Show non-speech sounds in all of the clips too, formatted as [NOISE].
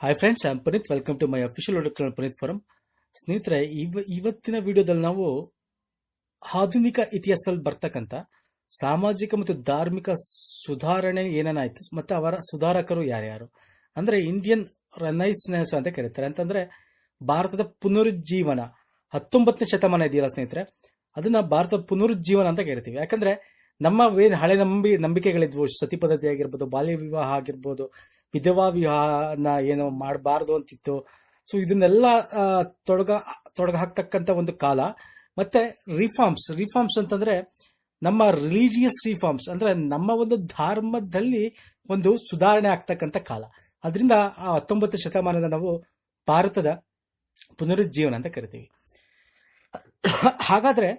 Hi friends I Puneeth welcome to my official YouTube Puneeth forum ಸ್ನೇಹಿತರೆ ಇವ ಇವತ್ತಿನ ವಿಡಿಯೋದಲ್ಲಿ ನಾವು ಆಧುನಿಕ ಇತಿಹಾಸದಲ್ಲಿ ಬರ್ತಕ್ಕಂಥ ಸಾಮಾಜಿಕ ಮತ್ತು ಧಾರ್ಮಿಕ ಸುಧಾರಣೆ ಏನೇನಾಯಿತು ಮತ್ತೆ ಅವರ ಸುಧಾರಕರು ಯಾರ್ಯಾರು ಅಂದ್ರೆ ಇಂಡಿಯನ್ ರನೈಸ್ನೆಸ್ ಅಂತ ಕರೀತಾರೆ ಅಂತಂದ್ರೆ ಭಾರತದ ಪುನರುಜ್ಜೀವನ ಹತ್ತೊಂಬತ್ತನೇ ಶತಮಾನ ಇದೆಯಲ್ಲ ಸ್ನೇಹಿತರೆ ಅದನ್ನ ಭಾರತದ ಪುನರುಜ್ಜೀವನ ಅಂತ ಕರಿತೀವಿ ಯಾಕಂದ್ರೆ ನಮ್ಮ ಏನು ಹಳೆ ನಂಬಿ ನಂಬಿಕೆಗಳಿದ್ವು. ಸತಿ ಪದ್ಧತಿ ಆಗಿರ್ಬೋದು, ಬಾಲ್ಯ ವಿವಾಹ ಆಗಿರ್ಬೋದು ವಿಧವಾ ವಿವಾಹನ ಏನು ಮಾಡಬಾರ್ದು ಅಂತಿತ್ತು. ಸೊ ಇದನ್ನೆಲ್ಲ ತೊಡಗ ತೊಡಗ ಹಾಕ್ತಕ್ಕಂಥ ಒಂದು ಕಾಲ. ಮತ್ತೆ ರಿಫಾರ್ಮ್ಸ್ ರಿಫಾರ್ಮ್ಸ್ ಅಂತಂದ್ರೆ ನಮ್ಮ ರಿಲಿಜಿಯಸ್ ರಿಫಾರ್ಮ್ಸ್ ಅಂದ್ರೆ ನಮ್ಮ ಒಂದು ಧರ್ಮದಲ್ಲಿ ಒಂದು ಸುಧಾರಣೆ ಆಗ್ತಕ್ಕಂಥ ಕಾಲ. ಅದರಿಂದ ಆ ಹತ್ತೊಂಬತ್ತು ಶತಮಾನದ ನಾವು ಭಾರತದ ಪುನರುಜ್ಜೀವನ ಅಂತ ಕರಿತೀವಿ. ಹಾಗಾದ್ರೆ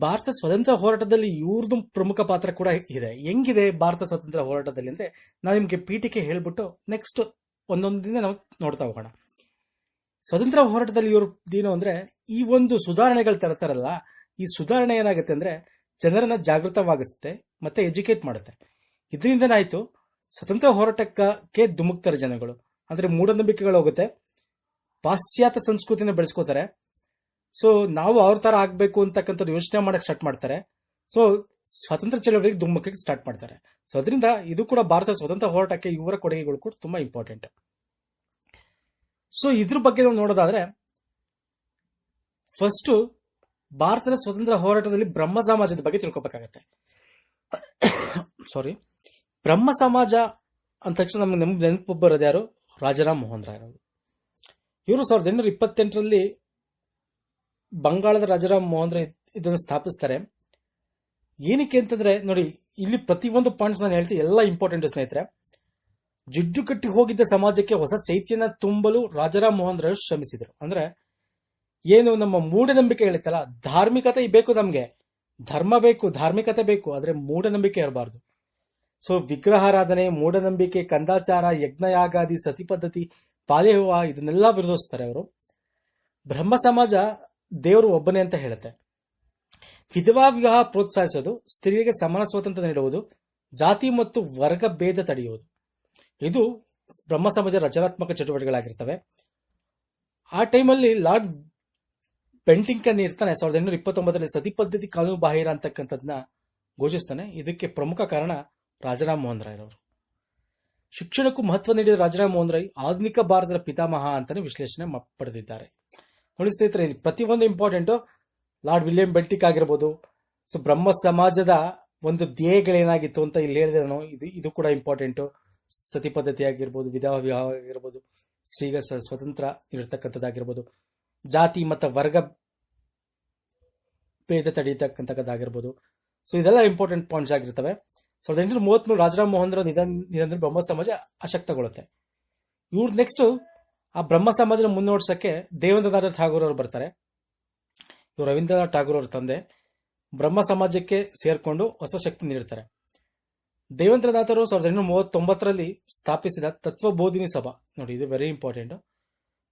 ಭಾರತ ಸ್ವತಂತ್ರ ಹೋರಾಟದಲ್ಲಿ ಇವ್ರದ್ದು ಪ್ರಮುಖ ಪಾತ್ರ ಕೂಡ ಇದೆ. ಹೆಂಗಿದೆ ಭಾರತ ಸ್ವತಂತ್ರ ಹೋರಾಟದಲ್ಲಿ ಅಂದ್ರೆ ನಾವು ನಿಮ್ಗೆ ಪೀಠಿಕೆ ಹೇಳ್ಬಿಟ್ಟು ನೆಕ್ಸ್ಟ್ ಒಂದೊಂದಿನ ನಾವು ನೋಡ್ತಾ ಹೋಗೋಣ. ಸ್ವತಂತ್ರ ಹೋರಾಟದಲ್ಲಿ ಇವರು ಏನು ಅಂದ್ರೆ ಈ ಒಂದು ಸುಧಾರಣೆಗಳು ತರ್ತಾರಲ್ಲ, ಈ ಸುಧಾರಣೆ ಏನಾಗುತ್ತೆ ಅಂದ್ರೆ ಜನರನ್ನ ಜಾಗೃತವಾಗಿಸುತ್ತೆ, ಮತ್ತೆ ಎಜುಕೇಟ್ ಮಾಡುತ್ತೆ. ಇದರಿಂದ ಏನಾಯ್ತು ಸ್ವತಂತ್ರ ಹೋರಾಟಕ್ಕೆ ಧುಮುಕ್ತಾರೆ ಜನಗಳು. ಅಂದ್ರೆ ಮೂಢನಂಬಿಕೆಗಳು ಹೋಗುತ್ತೆ. ಪಾಶ್ಚಾತ್ಯ ಸಂಸ್ಕೃತಿನ ಬೆಳೆಸ್ಕೋತಾರೆ. ಸೊ ನಾವು ಅವ್ರ ತರ ಆಗ್ಬೇಕು ಅಂತಕ್ಕಂಥದ್ದು ಯೋಚನೆ ಮಾಡಕ್ ಸ್ಟಾರ್ಟ್ ಮಾಡ್ತಾರೆ. ಸೊ ಸ್ವಾತಂತ್ರ್ಯ ಚಳವಳಿಗೆ ಧುಮ್ಮಕ್ಕೆ ಸ್ಟಾರ್ಟ್ ಮಾಡ್ತಾರೆ. ಸೊ ಅದರಿಂದ ಇದು ಕೂಡ ಭಾರತ ಸ್ವತಂತ್ರ ಹೋರಾಟಕ್ಕೆ ಇವರ ಕೊಡುಗೆಗಳು ಕೂಡ ತುಂಬಾ ಇಂಪಾರ್ಟೆಂಟ್ ಸೊ ಇದ್ರ ಬಗ್ಗೆ ನಾವು ನೋಡೋದಾದ್ರೆ ಫಸ್ಟ್ ಭಾರತದ ಸ್ವತಂತ್ರ ಹೋರಾಟದಲ್ಲಿ ಬ್ರಹ್ಮ ಸಮಾಜದ ಬಗ್ಗೆ ತಿಳ್ಕೊಬೇಕಾಗತ್ತೆ. ಸಾರಿ ಬ್ರಹ್ಮ ಸಮಾಜ ಅಂದ ತಕ್ಷಣ ನಮ್ಗೆ ನೆನಪು ಬರೋದು ಯಾರು? ರಾಜಾರಾಮ್ ಮೋಹನ್ ರಾಯ್ ಇವರು ಸಾವಿರದ ಎಂಟುನೂರ ಇಪ್ಪತ್ತೆಂಟರಲ್ಲಿ ಬಂಗಾಳದ ರಾಜಾರಾಮ್ ಮೋಹನ್ ಇದನ್ನು ಸ್ಥಾಪಿಸ್ತಾರೆ. ಏನಕ್ಕೆ ಅಂತಂದ್ರೆ, ನೋಡಿ, ಇಲ್ಲಿ ಪ್ರತಿಯೊಂದು ಪಾಯಿಂಟ್ಸ್ ನಾನು ಹೇಳ್ತೀನಿ ಎಲ್ಲ ಇಂಪಾರ್ಟೆಂಟ್ ಸ್ನೇಹಿತರೆ. ಜಿಡ್ಡು ಕಟ್ಟಿ ಹೋಗಿದ್ದ ಸಮಾಜಕ್ಕೆ ಹೊಸ ಚೈತನ್ಯ ತುಂಬಲು ರಾಜಾರಾಮ್ ಮೋಹನ್ ರಾಯ್ ಶ್ರಮಿಸಿದರು. ಅಂದ್ರೆ, ಏನು ನಮ್ಮ ಮೂಢನಂಬಿಕೆ ಹೇಳಿತ್ತಲ್ಲ, ಧಾರ್ಮಿಕತೆ ಬೇಕು ನಮ್ಗೆ. ಧರ್ಮ ಬೇಕು, ಧಾರ್ಮಿಕತೆ ಬೇಕು, ಆದ್ರೆ ಮೂಢನಂಬಿಕೆ ಇರಬಾರ್ದು. ಸೊ ವಿಗ್ರಹಾರಾಧನೆ, ಮೂಢನಂಬಿಕೆ, ಕಂದಾಚಾರ, ಯಜ್ಞಯಾಗಾದಿ, ಸತಿ ಪದ್ಧತಿ ವಿವಾಹ ಇದನ್ನೆಲ್ಲ ವಿರೋಧಿಸ್ತಾರೆ ಅವರು. ಬ್ರಹ್ಮ ಸಮಾಜ ದೇವರು ಒಬ್ಬನೇ ಅಂತ ಹೇಳುತ್ತೆ. ವಿಧವಾ ವಿವಾಹ ಪ್ರೋತ್ಸಾಹಿಸೋದು ಸ್ತ್ರೀಯರಿಗೆ ಸಮಾನ ಸ್ವಾತಂತ್ರ್ಯ ನೀಡುವುದು, ಜಾತಿ ಮತ್ತು ವರ್ಗ ಭೇದ ತಡೆಯುವುದು. ಇದು ಬ್ರಹ್ಮ ಸಮಾಜ ರಚನಾತ್ಮಕ ಚಟುವಟಿಕೆಗಳಾಗಿರ್ತವೆ. ಆ ಟೈಮಲ್ಲಿ ಲಾರ್ಡ್ ಬೆಂಟಿಂಕನ್ ಇರ್ತಾನೆ, ಸಾವಿರದ ಎಂಟುನೂರ ಇಪ್ಪತ್ತೊಂಬತ್ತರಲ್ಲಿ ಸತಿ ಪದ್ಧತಿ ಕಾನೂನು ಬಾಹಿರ ಅಂತಕ್ಕಂಥದ್ನ ಘೋಷಿಸ್ತಾನೆ. ಇದಕ್ಕೆ ಪ್ರಮುಖ ಕಾರಣ ರಾಜರಾಮ್ ಮೋಹನ್ ರಾಯ್ ಅವರು. ಶಿಕ್ಷಣಕ್ಕೂ ಮಹತ್ವ ನೀಡಿದ ರಾಜರಾಮ್ ಮೋಹನ್ ರಾಯ್ ಆಧುನಿಕ ಭಾರತದ ಪಿತಾಮಹ ಅಂತಾನೆ ವಿಶ್ಲೇಷಣೆ ಪಡೆದಿದ್ದಾರೆ. ನೋಡಿ ಸ್ನೇಹಿತರೆ ಪ್ರತಿಯೊಂದು ಇಂಪಾರ್ಟೆಂಟ್ ಲಾರ್ಡ್ ವಿಲಿಯಂ ಬೆಂಟಿಕ್ ಆಗಿರ್ಬೋದು. ಸೊ ಬ್ರಹ್ಮ ಸಮಾಜದ ಒಂದು ಧ್ಯೇಯಗಳೇನಾಗಿತ್ತು ಅಂತ ಇಲ್ಲಿ ಹೇಳಿದೆ ನಾನು. ಇದು ಇದು ಕೂಡ ಇಂಪಾರ್ಟೆಂಟ್ ಸತಿ ಪದ್ಧತಿ ಆಗಿರ್ಬೋದು ವಿಧವಾ ವಿವಾಹ ಆಗಿರ್ಬೋದು ಸ್ತ್ರೀಗ ಸ್ವತಂತ್ರ ನೀಡತಕ್ಕಂಥದ್ದಾಗಿರ್ಬೋದು ಜಾತಿ ಮತ್ತು ವರ್ಗ ಭೇದ ತಡೆಯತಕ್ಕಂಥದ್ದಾಗಿರ್ಬೋದು. ಸೊ ಇದೆಲ್ಲ ಇಂಪಾರ್ಟೆಂಟ್ ಪಾಯಿಂಟ್ಸ್ ಆಗಿರ್ತವೆ. ಸಾವಿರದ ಎಂಟುನೂರ ಮೂವತ್ತ್ಮೂರು ರಾಜರಾಮ್ ಮೋಹನ್ ರಾವ್ ನಿಧನ ಬ್ರಹ್ಮ ಸಮಾಜ ಅಶಕ್ತಗೊಳ್ಳುತ್ತೆ. ಇವ್ರು ನೆಕ್ಸ್ಟ್ ಆ ಬ್ರಹ್ಮ ಸಮಾಜನ ಮುನ್ನೋಡ್ಸಕ್ಕೆ ದೇವೇಂದ್ರನಾಥ ಠಾಗೂರ್ ಅವರು ಬರ್ತಾರೆ. ಇವರು ರವೀಂದ್ರನಾಥ್ ಠಾಗೂರ್ ಅವರ ತಂದೆ. ಬ್ರಹ್ಮ ಸಮಾಜಕ್ಕೆ ಸೇರ್ಕೊಂಡು ಹೊಸ ಶಕ್ತಿ ನೀಡ್ತಾರೆ. ದೇವೇಂದ್ರನಾಥರು ಸಾವಿರದ ಎಂಟುನೂರ ಮೂವತ್ತೊಂಬತ್ತರಲ್ಲಿ ಸ್ಥಾಪಿಸಿದ ತತ್ವಬೋಧಿನಿ ಸಭಾ. ನೋಡಿ, ಇದು ವೆರಿ ಇಂಪಾರ್ಟೆಂಟ್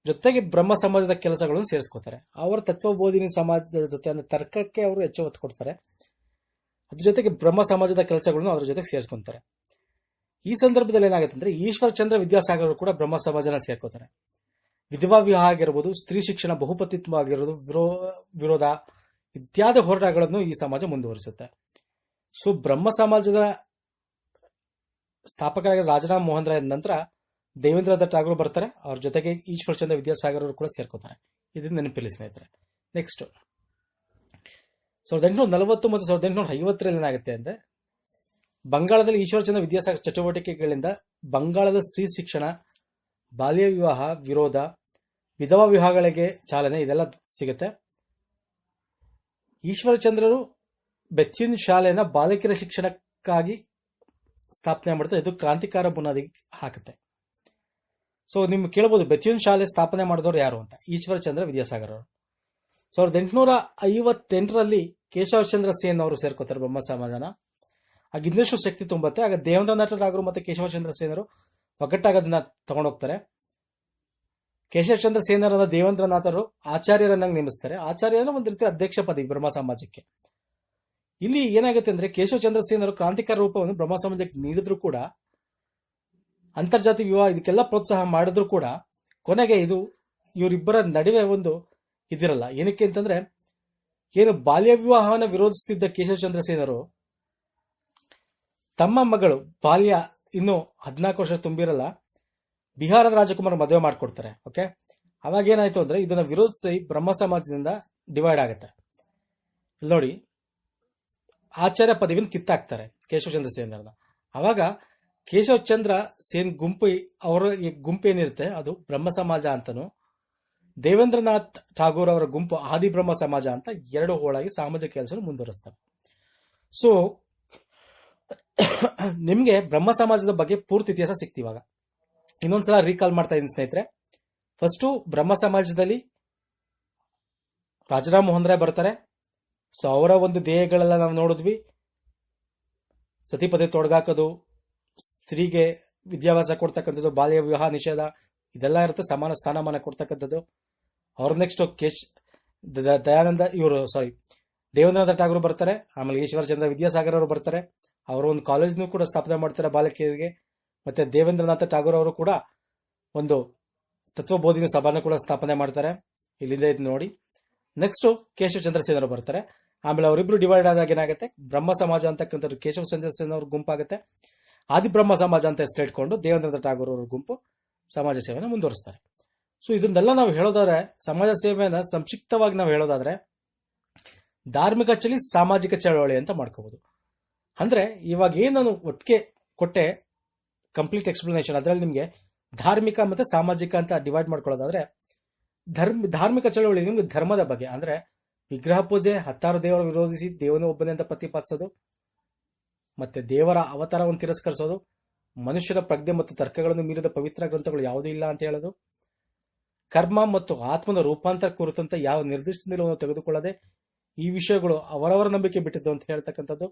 ಜೊತೆಗೆ ಬ್ರಹ್ಮ ಸಮಾಜದ ಕೆಲಸಗಳನ್ನು ಸೇರಿಸ್ಕೋತಾರೆ. ಅವರ ತತ್ವಬೋಧಿನಿ ಸಮಾಜದ ಜೊತೆ, ಅಂದ್ರೆ ತರ್ಕಕ್ಕೆ ಅವರು ಹೆಚ್ಚು ಒತ್ತು ಕೊಡ್ತಾರೆ ಅದ್ರ ಜೊತೆಗೆ ಬ್ರಹ್ಮ ಸಮಾಜದ ಕೆಲಸಗಳನ್ನು ಅದರ ಜೊತೆಗೆ ಸೇರಿಸ್ಕೊಂತಾರೆ. ಈ ಸಂದರ್ಭದಲ್ಲಿ ಏನಾಗುತ್ತೆ ಅಂದ್ರೆ ಈಶ್ವರ ಚಂದ್ರ ವಿದ್ಯಾಸಾಗರ್ ಕೂಡ ಬ್ರಹ್ಮ ಸಮಾಜನ ಸೇರ್ಕೋತಾರೆ. ವಿಧವಾ ವಿವಾಹ ಆಗಿರ್ಬೋದು, ಸ್ತ್ರೀ ಶಿಕ್ಷಣ ಬಹುಪತಿತ್ವ ಆಗಿರೋದು ವಿರೋ, ವಿರೋಧ ಇತ್ಯಾದಿ ಹೋರಾಟಗಳನ್ನು ಈ ಸಮಾಜ ಮುಂದುವರಿಸುತ್ತೆ. ಸೊ, ಬ್ರಹ್ಮ ಸಮಾಜದ ಸ್ಥಾಪಕರಾಗಿ ರಾಜರಾಮ್ ಮೋಹನ್ ರಾಯ್ ನಂತರ ದೇವೇಂದ್ರ ದಟ್ ಠಾಗೂರ್ ಬರ್ತಾರೆ. ಅವ್ರ ಜೊತೆಗೆ ಈಶ್ವರ್ ಚಂದ್ರ ವಿದ್ಯಾಸಾಗರ್ ಅವರು ಕೂಡ ಸೇರ್ಕೋತಾರೆ. ಇದನ್ನ ನೆನಪಿಲ್ಲಿ ಸ್ನೇಹಿತರೆ. ನೆಕ್ಸ್ಟ್ ಸಾವಿರದ ಎಂಟುನೂರ ನಲವತ್ತು ಮತ್ತು ಸಾವಿರದ ಎಂಟುನೂರ ಐವತ್ತರಲ್ಲಿ ಏನಾಗುತ್ತೆ ಅಂದ್ರೆ, ಬಂಗಾಳದಲ್ಲಿ ಈಶ್ವರಚಂದ್ರ ವಿದ್ಯಾಸಾಗರ್ ಚಟುವಟಿಕೆಗಳಿಂದ ಬಂಗಾಳದ ಸ್ತ್ರೀ ಶಿಕ್ಷಣ, ಬಾಲ್ಯ ವಿವಾಹ, ವಿರೋಧ ವಿಧವಾ ವಿವಾಹಗಳಿಗೆ ಚಾಲನೆ ಇದೆಲ್ಲ ಸಿಗುತ್ತೆ. ಈಶ್ವರಚಂದ್ರರು ಬೆಚ್ಚಿನ್ ಶಾಲೆನ ಬಾಲಕಿಯರ ಶಿಕ್ಷಣಕ್ಕಾಗಿ ಸ್ಥಾಪನೆ ಮಾಡುತ್ತೆ ಇದು ಕ್ರಾಂತಿಕಾರ ಬುನಾದಿ ಹಾಕುತ್ತೆ. ಸೊ ನಿಮ್ಗೆ ಕೇಳಬಹುದು ಬೆಚ್ಚಿನ್ ಶಾಲೆ ಸ್ಥಾಪನೆ ಮಾಡಿದವರು ಯಾರು ಅಂತ? ಈಶ್ವರಚಂದ್ರ ವಿದ್ಯಾಸಾಗರ್ ಅವರು. ಸಾವಿರದ ಎಂಟುನೂರ ಐವತ್ತೆಂಟರಲ್ಲಿ ಕೇಶವಚಂದ್ರ ಸೇನ್ ಅವರು ಸೇರ್ಕೋತಾರೆ ಬ್ರಹ್ಮ ಸಮಾಜನ. ಆಗ ಇನ್ನಷ್ಟು ಶಕ್ತಿ ತುಂಬುತ್ತೆ. ಆಗ ದೇವೇಂದ್ರ ನಟರಾಗರು ಮತ್ತೆ ಕೇಶವಚಂದ್ರ ಸೇನರು ಒಗ್ಗಟ್ಟಾಗ ಅದನ್ನ ತಗೊಂಡೋಗ್ತಾರೆ. ಕೇಶವಚಂದ್ರ ಸೇನರ ದೇವೇಂದ್ರನಾಥರು ಆಚಾರ್ಯರನ್ನಾಗಿ ನೇಮಿಸ್ತಾರೆ. ಆಚಾರ್ಯನ ಒಂದು ರೀತಿ ಅಧ್ಯಕ್ಷ ಪದವಿ ಬ್ರಹ್ಮ ಸಮಾಜಕ್ಕೆ. ಇಲ್ಲಿ ಏನಾಗುತ್ತೆ ಅಂದ್ರೆ ಕೇಶವಚಂದ್ರ ಸೇನರು ಕ್ರಾಂತಿಕಾರ ರೂಪವನ್ನು ಬ್ರಹ್ಮ ಸಮಾಜಕ್ಕೆ ನೀಡಿದ್ರು ಕೂಡ ಅಂತರ್ಜಾತಿ ವಿವಾಹ ಇದಕ್ಕೆಲ್ಲ ಪ್ರೋತ್ಸಾಹ ಮಾಡಿದ್ರು ಕೂಡ, ಕೊನೆಗೆ ಇದು ಇವರಿಬ್ಬರ ನಡುವೆ ಒಂದು ಇದಿರಲ್ಲ. ಏನಕ್ಕೆ ಅಂತಂದ್ರೆ, ಏನು ಬಾಲ್ಯ ವಿವಾಹವನ್ನು ವಿರೋಧಿಸುತ್ತಿದ್ದ ಕೇಶವಚಂದ್ರ ಸೇನರು, ತಮ್ಮ ಮಗಳು ಬಾಲ್ಯ ಇನ್ನು ಹದಿನಾಲ್ಕು ವರ್ಷ ತುಂಬಿರಲ್ಲ ಬಿಹಾರದ ರಾಜಕುಮಾರ್ ಮದುವೆ ಮಾಡಿಕೊಡ್ತಾರೆ ಓಕೆ ಅವಾಗ ಏನಾಯ್ತು ಅಂದ್ರೆ ಇದನ್ನ ವಿರೋಧಿಸಿ ಬ್ರಹ್ಮ ಸಮಾಜದಿಂದ ಡಿವೈಡ್ ಆಗುತ್ತೆ. ನೋಡಿ, ಆಚಾರ್ಯ ಪದವಿನ ಕಿತ್ತಾಕ್ತಾರೆ ಕೇಶವಚಂದ್ರ ಸೇನರನ್ನ. ಅವಾಗ ಕೇಶವಚಂದ್ರ ಸೇನ್ ಗುಂಪು, ಅವರ ಗುಂಪು ಏನಿರುತ್ತೆ, ಅದು ಬ್ರಹ್ಮ ಸಮಾಜ ಅಂತನೂ, ದೇವೇಂದ್ರನಾಥ್ ಠಾಗೂರ್ ಅವರ ಗುಂಪು ಆದಿ ಬ್ರಹ್ಮ ಸಮಾಜ ಅಂತ ಎರಡು ಹೋಳಾಗಿ ಸಾಮಾಜಿಕ ಕೆಲಸ ಮುಂದುವರಿಸ್ತಾರೆ. ಸೊ [COUGHS] ನಿಮ್ಗೆ ಬ್ರಹ್ಮ ಸಮಾಜದ ಬಗ್ಗೆ ಪೂರ್ತಿ ಇತಿಹಾಸ ಸಿಕ್ತಿವಾಗ. ಇನ್ನೊಂದ್ಸಲ ರೀಕಾಲ್ ಮಾಡ್ತಾ ಇದ್ದೀನಿ ಸ್ನೇಹಿತರೆ. ಫಸ್ಟು ಬ್ರಹ್ಮ ಸಮಾಜದಲ್ಲಿ ರಾಜರಾಮ್ ಮೋಹನ್ ರಾಯ್ ಬರ್ತಾರೆ. ಸೊ ಅವರ ಒಂದು ದೇಹಗಳೆಲ್ಲ ನಾವು ನೋಡಿದ್ವಿ. ಸತಿ ಪದ್ಧತಿ ತೊಡಗಾಕೋದು, ಸ್ತ್ರೀಗೆ ವಿದ್ಯಾಭ್ಯಾಸ ಕೊಡ್ತಕ್ಕಂಥದ್ದು, ಬಾಲ್ಯ ವಿವಾಹ ನಿಷೇಧ, ಇದೆಲ್ಲ ಇರುತ್ತೆ. ಸಮಾನ ಸ್ಥಾನಮಾನ ಕೊಡ್ತಕ್ಕಂಥದ್ದು. ಅವ್ರ ನೆಕ್ಸ್ಟ್ ಕೇಶ್ ದಯಾನಂದ ಇವರು ಸಾರಿ ದೇವೇಂದ್ರನಾಥ ಠಾಗೂರ್ ಬರ್ತಾರೆ. ಆಮೇಲೆ ಈಶ್ವರ ಚಂದ್ರ ವಿದ್ಯಾಸಾಗರ್ ಅವರು ಬರ್ತಾರೆ. ಅವರು ಒಂದು ಕಾಲೇಜ್ನೂ ಕೂಡ ಸ್ಥಾಪನೆ ಮಾಡ್ತಾರೆ ಬಾಲಕಿಯರಿಗೆ. ಮತ್ತೆ ದೇವೇಂದ್ರನಾಥ ಟಾಗೋರ್ ಅವರು ಕೂಡ ಒಂದು ತತ್ವಬೋಧಿನ ಸಭಾನ ಕೂಡ ಸ್ಥಾಪನೆ ಮಾಡ್ತಾರೆ. ಇಲ್ಲಿಂದ ಇದು ನೋಡಿ. ನೆಕ್ಸ್ಟ್ ಕೇಶವ ಚಂದ್ರಸೇನರು ಬರ್ತಾರೆ. ಆಮೇಲೆ ಅವರಿಬ್ರು ಡಿವೈಡ್ ಆದಾಗ ಏನಾಗುತ್ತೆ? ಬ್ರಹ್ಮ ಸಮಾಜ ಅಂತಕ್ಕಂಥದ್ದು ಕೇಶವ ಚಂದ್ರಸೇನ ಅವ್ರ ಗುಂಪಾಗುತ್ತೆ. ಆದಿ ಬ್ರಹ್ಮ ಸಮಾಜ ಅಂತ ಹೆಸರು ಇಟ್ಕೊಂಡು ದೇವೇಂದ್ರನಾಥ ಠಾಗೂರ್ ಅವರ ಗುಂಪು ಸಮಾಜ ಸೇವೆಯನ್ನು ಮುಂದುವರಿಸ್ತಾರೆ. ಸೊ ಇದನ್ನೆಲ್ಲ ನಾವು ಹೇಳೋದಾದ್ರೆ, ಸಮಾಜ ಸೇವೆನ ಸಂಕ್ಷಿಪ್ತವಾಗಿ ನಾವು ಹೇಳೋದಾದ್ರೆ, ಧಾರ್ಮಿಕ ಚಳಿ, ಸಾಮಾಜಿಕ ಚಳವಳಿ ಅಂತ ಮಾಡ್ಕೋಬಹುದು ಅಂದ್ರೆ ಇವಾಗ ಏನು ನಾನು ಒಟ್ಟಿಗೆ ಕೊಟ್ಟೆ ಕಂಪ್ಲೀಟ್ ಎಕ್ಸ್ಪ್ಲನೇಷನ್ ಅದರಲ್ಲಿ ನಿಮಗೆ ಧಾರ್ಮಿಕ ಮತ್ತೆ ಸಾಮಾಜಿಕ ಅಂತ ಡಿವೈಡ್ ಮಾಡ್ಕೊಳ್ಳೋದಾದ್ರೆ, ಧರ್ಮ, ಧಾರ್ಮಿಕ ಚಳವಳಿ ನಿಮ್ಗೆ ಧರ್ಮದ ಬಗ್ಗೆ. ಅಂದ್ರೆ ವಿಗ್ರಹ ಪೂಜೆ, ಹತ್ತಾರು ದೇವರ ವಿರೋಧಿಸಿ ದೇವನ ಒಬ್ಬನೇ ಅಂತ ಪ್ರತಿಪಾದಿಸೋದು, ಮತ್ತೆ ದೇವರ ಅವತಾರವನ್ನು ತಿರಸ್ಕರಿಸೋದು, ಮನುಷ್ಯರ ಪ್ರಜ್ಞೆ ಮತ್ತು ತರ್ಕಗಳನ್ನು ಮೀರಿದ ಪವಿತ್ರ ಗ್ರಂಥಗಳು ಯಾವುದೂ ಇಲ್ಲ ಅಂತ ಹೇಳೋದು, ಕರ್ಮ ಮತ್ತು ಆತ್ಮನ ರೂಪಾಂತರ ಕುರಿತಂತೆ ಯಾವ ನಿರ್ದಿಷ್ಟ ನಿಲುವನ್ನು ತೆಗೆದುಕೊಳ್ಳದೆ ಈ ವಿಷಯಗಳು ಅವರವರ ನಂಬಿಕೆ ಬಿಟ್ಟಿದ್ದು ಅಂತ ಹೇಳ್ತಕ್ಕಂಥದ್ದು.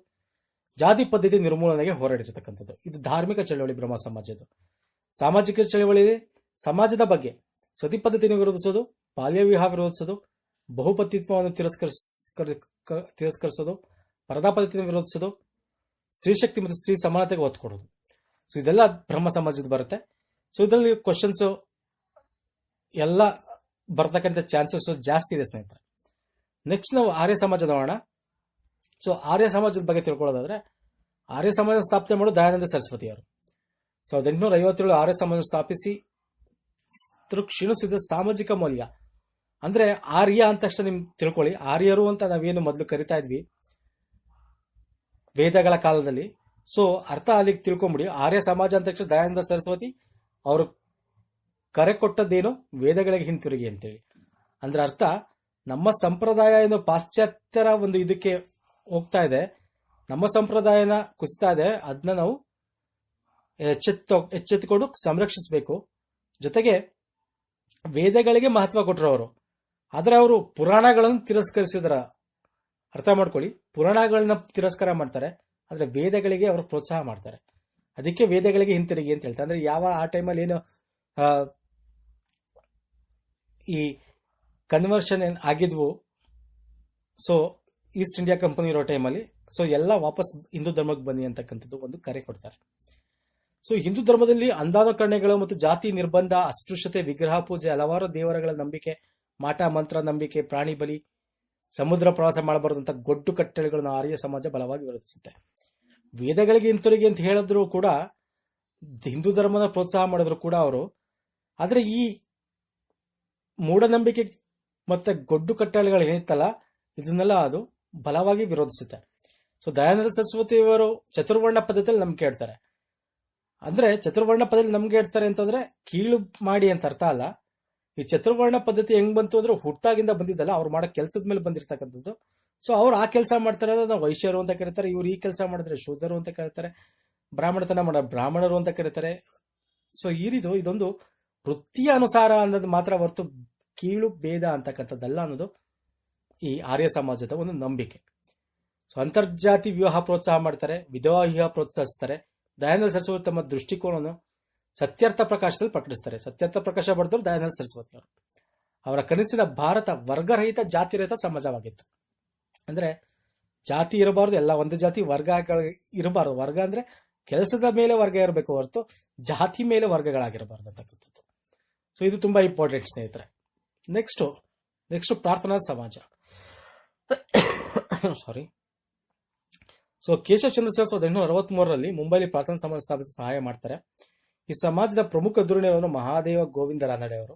ಜಾತಿ ಪದ್ಧತಿ ನಿರ್ಮೂಲನೆಗೆ ಹೋರಾಡಿರತಕ್ಕಂಥದ್ದು. ಇದು ಧಾರ್ಮಿಕ ಚಳವಳಿ ಬ್ರಹ್ಮ ಸಮಾಜದ್ದು. ಸಾಮಾಜಿಕ ಚಳವಳಿ ಸಮಾಜದ ಬಗ್ಗೆ ಸತಿ ಪದ್ಧತಿಯನ್ನು ವಿರೋಧಿಸೋದು, ಬಾಲ್ಯ ವಿವಾಹ ವಿರೋಧಿಸೋದು, ಬಹುಪತಿತ್ವವನ್ನು ತಿರಸ್ಕರಿಸ್ ತಿರಸ್ಕರಿಸೋದು, ಪರದಾ ಪದ್ಧತಿಯನ್ನು ವಿರೋಧಿಸೋದು ಸ್ತ್ರೀಶಕ್ತಿ ಮತ್ತು ಸ್ತ್ರೀ ಸಮಾನತೆಗೆ ಒತ್ತು ಕೊಡೋದು. ಸೊ ಇದೆಲ್ಲ ಬ್ರಹ್ಮ ಸಮಾಜದ ಬರುತ್ತೆ. ಸೊ ಇದರಲ್ಲಿ ಕ್ವಶನ್ಸ್ ಎಲ್ಲ ಬರ್ತಕ್ಕಂಥ ಚಾನ್ಸಸ್ ಜಾಸ್ತಿ ಇದೆ ಸ್ನೇಹಿತರೆ. ನೆಕ್ಸ್ಟ್ ನಾವು ಆರ್ಯ ಸಮಾಜದ ನೋಡೋಣ ಸೊ ಆರ್ಯ ಸಮಾಜದ ಬಗ್ಗೆ ತಿಳ್ಕೊಳ್ಳೋದಾದ್ರೆ ಆರ್ಯ ಸಮಾಜ ಸ್ಥಾಪನೆ ಮಾಡೋದು ದಯಾನಂದ ಸರಸ್ವತಿ ಅವರು. ಸಾವಿರದ ಎಂಟುನೂರ ಐವತ್ತೇಳು ಆರ್ಯ ಸಮಾಜ ಸ್ಥಾಪಿಸಿ ಕ್ಷೀಣಿಸಿದ ಸಾಮಾಜಿಕ ಮೌಲ್ಯ. ಅಂದ್ರೆ ಆರ್ಯ ಅಂತ ತಕ್ಷಣ ನಿಮ್ ತಿಳ್ಕೊಳ್ಳಿ. ಆರ್ಯರು ಅಂತ ನಾವೇನು ಮೊದಲು ಕರಿತಾ ಇದ್ವಿ, ವೇದಗಳ ಕಾಲದಲ್ಲಿ. ಸೊ ಅರ್ಥ ಅಲ್ಲಿಗೆ ತಿಳ್ಕೊಂಬಿಡಿ. ಆರ್ಯ ಸಮಾಜ ಅಂತ ದಯಾನಂದ ಸರಸ್ವತಿ ಅವರು ಕರೆ ಕೊಟ್ಟದ್ದೇನು? ವೇದಗಳಿಗೆ ಹಿಂತಿರುಗಿ ಅಂತೇಳಿ. ಅಂದ್ರೆ ಅರ್ಥ, ನಮ್ಮ ಸಂಪ್ರದಾಯ ಏನು ಪಾಶ್ಚಾತ್ಯರ ಒಂದು ಇದಕ್ಕೆ ಹೋಗ್ತಾ ಇದೆ. ನಮ್ಮ ಸಂಪ್ರದಾಯನ ಕುಸಿತಾ ಇದೆ. ಅದನ್ನ ನಾವು ಎಚ್ಚೆತ್ತ ಎಚ್ಚೆತ್ತುಕೊಂಡು ಸಂರಕ್ಷಿಸಬೇಕು. ಜೊತೆಗೆ ವೇದಗಳಿಗೆ ಮಹತ್ವ ಕೊಟ್ಟರು ಅವರು ಆದರೆ ಅವರು ಪುರಾಣಗಳನ್ನು ತಿರಸ್ಕರಿಸಿದ್ರ. ಅರ್ಥ ಮಾಡ್ಕೊಳ್ಳಿ. ಪುರಾಣಗಳನ್ನ ತಿರಸ್ಕಾರ ಮಾಡ್ತಾರೆ. ಆದರೆ ವೇದಗಳಿಗೆ ಅವರು ಪ್ರೋತ್ಸಾಹ ಮಾಡ್ತಾರೆ. ಅದಕ್ಕೆ ವೇದಗಳಿಗೆ ಹಿಂತಿರುಗಿ ಅಂತ ಹೇಳ್ತಾರೆ. ಅಂದ್ರೆ ಯಾವ, ಆ ಟೈಮಲ್ಲಿ ಏನು ಈ ಕನ್ವರ್ಷನ್ ಏನ್ ಆಗಿದ್ವು. ಸೊ ಈಸ್ಟ್ ಇಂಡಿಯಾ ಕಂಪನಿ ಇರೋ ಟೈಮಲ್ಲಿ ಸೊ ಎಲ್ಲ ವಾಪಸ್ ಹಿಂದೂ ಧರ್ಮಕ್ಕೆ ಬನ್ನಿ ಅಂತಕ್ಕಂಥದ್ದು ಒಂದು ಕರೆ ಕೊಡ್ತಾರೆ. ಸೊ ಹಿಂದೂ ಧರ್ಮದಲ್ಲಿ ಅಂಧಾನುಕರಣೆಗಳು ಮತ್ತು ಜಾತಿ ನಿರ್ಬಂಧ, ಅಸ್ಪೃಶ್ಯತೆ, ವಿಗ್ರಹ ಪೂಜೆ, ಹಲವಾರು ದೇವರಗಳ ನಂಬಿಕೆ, ಮಾಟ, ಮಂತ್ರ, ನಂಬಿಕೆ, ಪ್ರಾಣಿ ಬಲಿ, ಸಮುದ್ರ ಪ್ರವಾಸ ಮಾಡಬಾರದು ಅಂತ ಗೊಡ್ಡು ಕಟ್ಟಳೆಗಳನ್ನು ಆರ್ಯ ಸಮಾಜ ಬಲವಾಗಿ ವಿರೋಧಿಸುತ್ತೆ. ವೇದಗಳಿಗೆ ಹಿಂತಿರುಗಿ ಅಂತ ಹೇಳಿದ್ರು ಕೂಡ, ಹಿಂದೂ ಧರ್ಮನ ಪ್ರೋತ್ಸಾಹ ಮಾಡಿದ್ರು ಕೂಡ ಅವರು. ಆದರೆ ಈ ಮೂಢನಂಬಿಕೆ ಮತ್ತೆ ಗೊಡ್ಡು ಕಟ್ಟಳೆಗಳು ಏನಿತ್ತಲ್ಲ, ಇದನ್ನೆಲ್ಲ ಅದು ಬಲವಾಗಿ ವಿರೋಧಿಸುತ್ತೆ. ಸೊ ದಯಾನಂದ ಸರಸ್ವತಿ ಅವರು ಚತುರ್ವರ್ಣ ಪದ್ಧತಿಯಲ್ಲಿ ನಮ್ಗೆ ಹೇಳ್ತಾರೆ ಅಂದ್ರೆ ಚತುರ್ವರ್ಣ ಪದ್ಧತಿ ನಮ್ಗೆ ಹೇಳ್ತಾರೆ ಅಂತಂದ್ರೆ ಕೀಳು ಮಾಡಿ ಅಂತ ಅರ್ಥ ಅಲ್ಲ. ಈ ಚತುರ್ವರ್ಣ ಪದ್ಧತಿ ಹೆಂಗ್ ಬಂತು ಅಂದ್ರೆ ಹುಟ್ಟಾಗಿಂದ ಬಂದಿದ್ದಲ್ಲ, ಅವ್ರು ಮಾಡೋ ಕೆಲಸದ ಮೇಲೆ ಬಂದಿರತಕ್ಕಂಥದ್ದು. ಸೊ ಅವ್ರು ಆ ಕೆಲಸ ಮಾಡ್ತಾರೆ ನಾವು ವೈಶ್ಯರು ಅಂತ ಕರೀತಾರೆ, ಇವ್ರು ಈ ಕೆಲಸ ಮಾಡಿದ್ರೆ ಶೂದ್ರರು ಅಂತ ಕರೀತಾರೆ, ಬ್ರಾಹ್ಮಣತನ ಮಾಡೋ ಬ್ರಾಹ್ಮಣರು ಅಂತ ಕರೀತಾರೆ. ಸೊ ಈ ರೀತಿ ಇದೊಂದು ವೃತ್ತಿಯ ಅನುಸಾರ ಅನ್ನೋದು ಮಾತ್ರ ಹೊರತು ಕೀಳು ಭೇದ ಅಂತಕ್ಕಂಥದ್ದಲ್ಲ ಅನ್ನೋದು ಈ ಆರ್ಯ ಸಮಾಜದ ಒಂದು ನಂಬಿಕೆ. ಸೊ ಅಂತರ್ಜಾತಿ ವಿವಾಹ ಪ್ರೋತ್ಸಾಹ ಮಾಡ್ತಾರೆ, ವಿಧವಾ ವಿವಾಹ ಪ್ರೋತ್ಸಾಹಿಸ್ತಾರೆ. ದಯಾನಂದ ಸರಸ್ವತಿ ತಮ್ಮ ದೃಷ್ಟಿಕೋನವನ್ನು ಸತ್ಯಾರ್ಥ ಪ್ರಕಾಶದಲ್ಲಿ ಪ್ರಕಟಿಸ್ತಾರೆ. ಸತ್ಯಾರ್ಥ ಪ್ರಕಾಶ ಬರೆದವರು ದಯಾನಂದ ಸರಸ್ವತಿ ಅವರು. ಅವರ ಕನಸಿನ ಭಾರತ ವರ್ಗರಹಿತ ಜಾತಿರಹಿತ ಸಮಾಜವಾಗಿತ್ತು. ಅಂದ್ರೆ ಜಾತಿ ಇರಬಾರ್ದು, ಎಲ್ಲ ಒಂದು ಜಾತಿ ವರ್ಗ ಇರಬಾರ್ದು. ವರ್ಗ ಅಂದ್ರೆ ಕೆಲಸದ ಮೇಲೆ ವರ್ಗ ಇರಬೇಕು ಹೊರತು ಜಾತಿ ಮೇಲೆ ವರ್ಗಗಳಾಗಿರಬಾರ್ದು ಅಂತಕ್ಕಂಥದ್ದು. ಸೊ ಇದು ತುಂಬಾ ಇಂಪಾರ್ಟೆಂಟ್ ಸ್ನೇಹಿತರೆ. ನೆಕ್ಸ್ಟ್ ನೆಕ್ಸ್ಟ್ ಪ್ರಾರ್ಥನಾ ಸಮಾಜ. ಸಾರಿ ಸೊ ಕೇಶವ ಚಂದ್ರ ಸಾವಿರದ ಎಂಟುನೂರ ಅರವತ್ಮೂರರಲ್ಲಿ ಮುಂಬೈಲಿ ಪ್ರಾರ್ಥನಾ ಸಮಾಜ ಸ್ಥಾಪಿಸಿ ಸಹಾಯ ಮಾಡ್ತಾರೆ. ಈ ಸಮಾಜದ ಪ್ರಮುಖ ಧುರೀಣರು ಮಹಾದೇವ ಗೋವಿಂದ ರಾನಡೆ ಅವರು.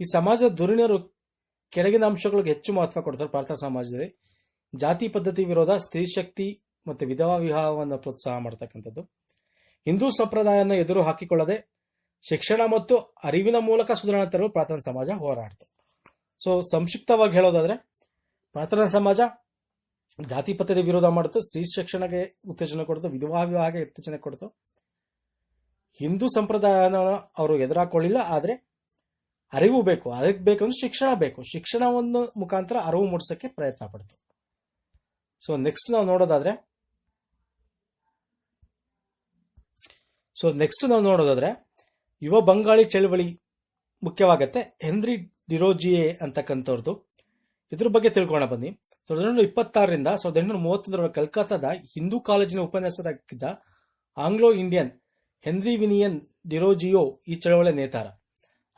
ಈ ಸಮಾಜದ ಧುರೀಣರು ಕೆಳಗಿನ ಅಂಶಗಳಿಗೆ ಹೆಚ್ಚು ಮಹತ್ವ ಕೊಡ್ತಾರೆ ಪ್ರಾರ್ಥನಾ ಸಮಾಜದಲ್ಲಿ. ಜಾತಿ ಪದ್ಧತಿ ವಿರೋಧ, ಸ್ತ್ರೀ ಶಕ್ತಿ ಮತ್ತು ವಿಧವಾ ವಿವಾಹವನ್ನು ಪ್ರೋತ್ಸಾಹ ಮಾಡತಕ್ಕಂಥದ್ದು. ಹಿಂದೂ ಸಂಪ್ರದಾಯವನ್ನು ಎದುರು ಹಾಕಿಕೊಳ್ಳದೆ ಶಿಕ್ಷಣ ಮತ್ತು ಅರಿವಿನ ಮೂಲಕ ಸುಧಾರಣೆ ತರಲು ಪ್ರಾರ್ಥನಾ ಸಮಾಜ ಹೋರಾಡ್ತು. ಸೊ ಸಂಕ್ಷಿಪ್ತವಾಗಿ ಹೇಳೋದಾದ್ರೆ ಪ್ರಾರ್ಥನಾ ಸಮಾಜ ಜಾತಿ ವಿರೋಧ ಮಾಡಿತು ಸ್ತ್ರೀ ಶಿಕ್ಷಣಕ್ಕೆ ಉತ್ತೇಜನ ಕೊಡ್ತು ವಿಧವಾ ವಿವಾಹಕ್ಕೆ ಉತ್ತೇಜನ ಕೊಡ್ತು ಹಿಂದೂ ಸಂಪ್ರದಾಯನ ಅವರು ಎದುರಾಕೊಳ್ಳಿಲ್ಲ, ಆದರೆ ಅರಿವು ಬೇಕು, ಅದಕ್ಕೆ ಬೇಕಂದ್ರೆ ಶಿಕ್ಷಣ ಬೇಕು. ಶಿಕ್ಷಣವನ್ನು ಮುಖಾಂತರ ಅರಿವು ಮೂಡಿಸಕ್ಕೆ ಪ್ರಯತ್ನ ಪಡ್ತು ಸೊ ನೆಕ್ಸ್ಟ್ ನಾವು ನೋಡೋದಾದ್ರೆ ಸೊ ನೆಕ್ಸ್ಟ್ ನಾವು ನೋಡೋದಾದ್ರೆ, ಯುವ ಬಂಗಾಳಿ ಚಳವಳಿ ಮುಖ್ಯವಾಗತ್ತೆ. ಹೆನ್ರಿ ಡಿರೋಜಿಯೆ ಅಂತಕ್ಕಂಥವ್ರದ್ದು ಇದ್ರ ಬಗ್ಗೆ ತಿಳ್ಕೊಳ್ಳೋಣ ಬನ್ನಿ. ಸಾವಿರದ ಎಂಟುನೂರ ಇಪ್ಪತ್ತಾರರಿಂದ ಸಾವಿರದ ಎಂಟುನೂರ ಮೂವತ್ತೊಂದರ ಕಲ್ಕತ್ತಾದ ಹಿಂದೂ ಕಾಲೇಜಿನ ಉಪನ್ಯಾಸದಾಗಿದ್ದ Anglo Indian Henry Vivian Derozio ಈ ಚಳವಳಿಯ ನೇತಾರ.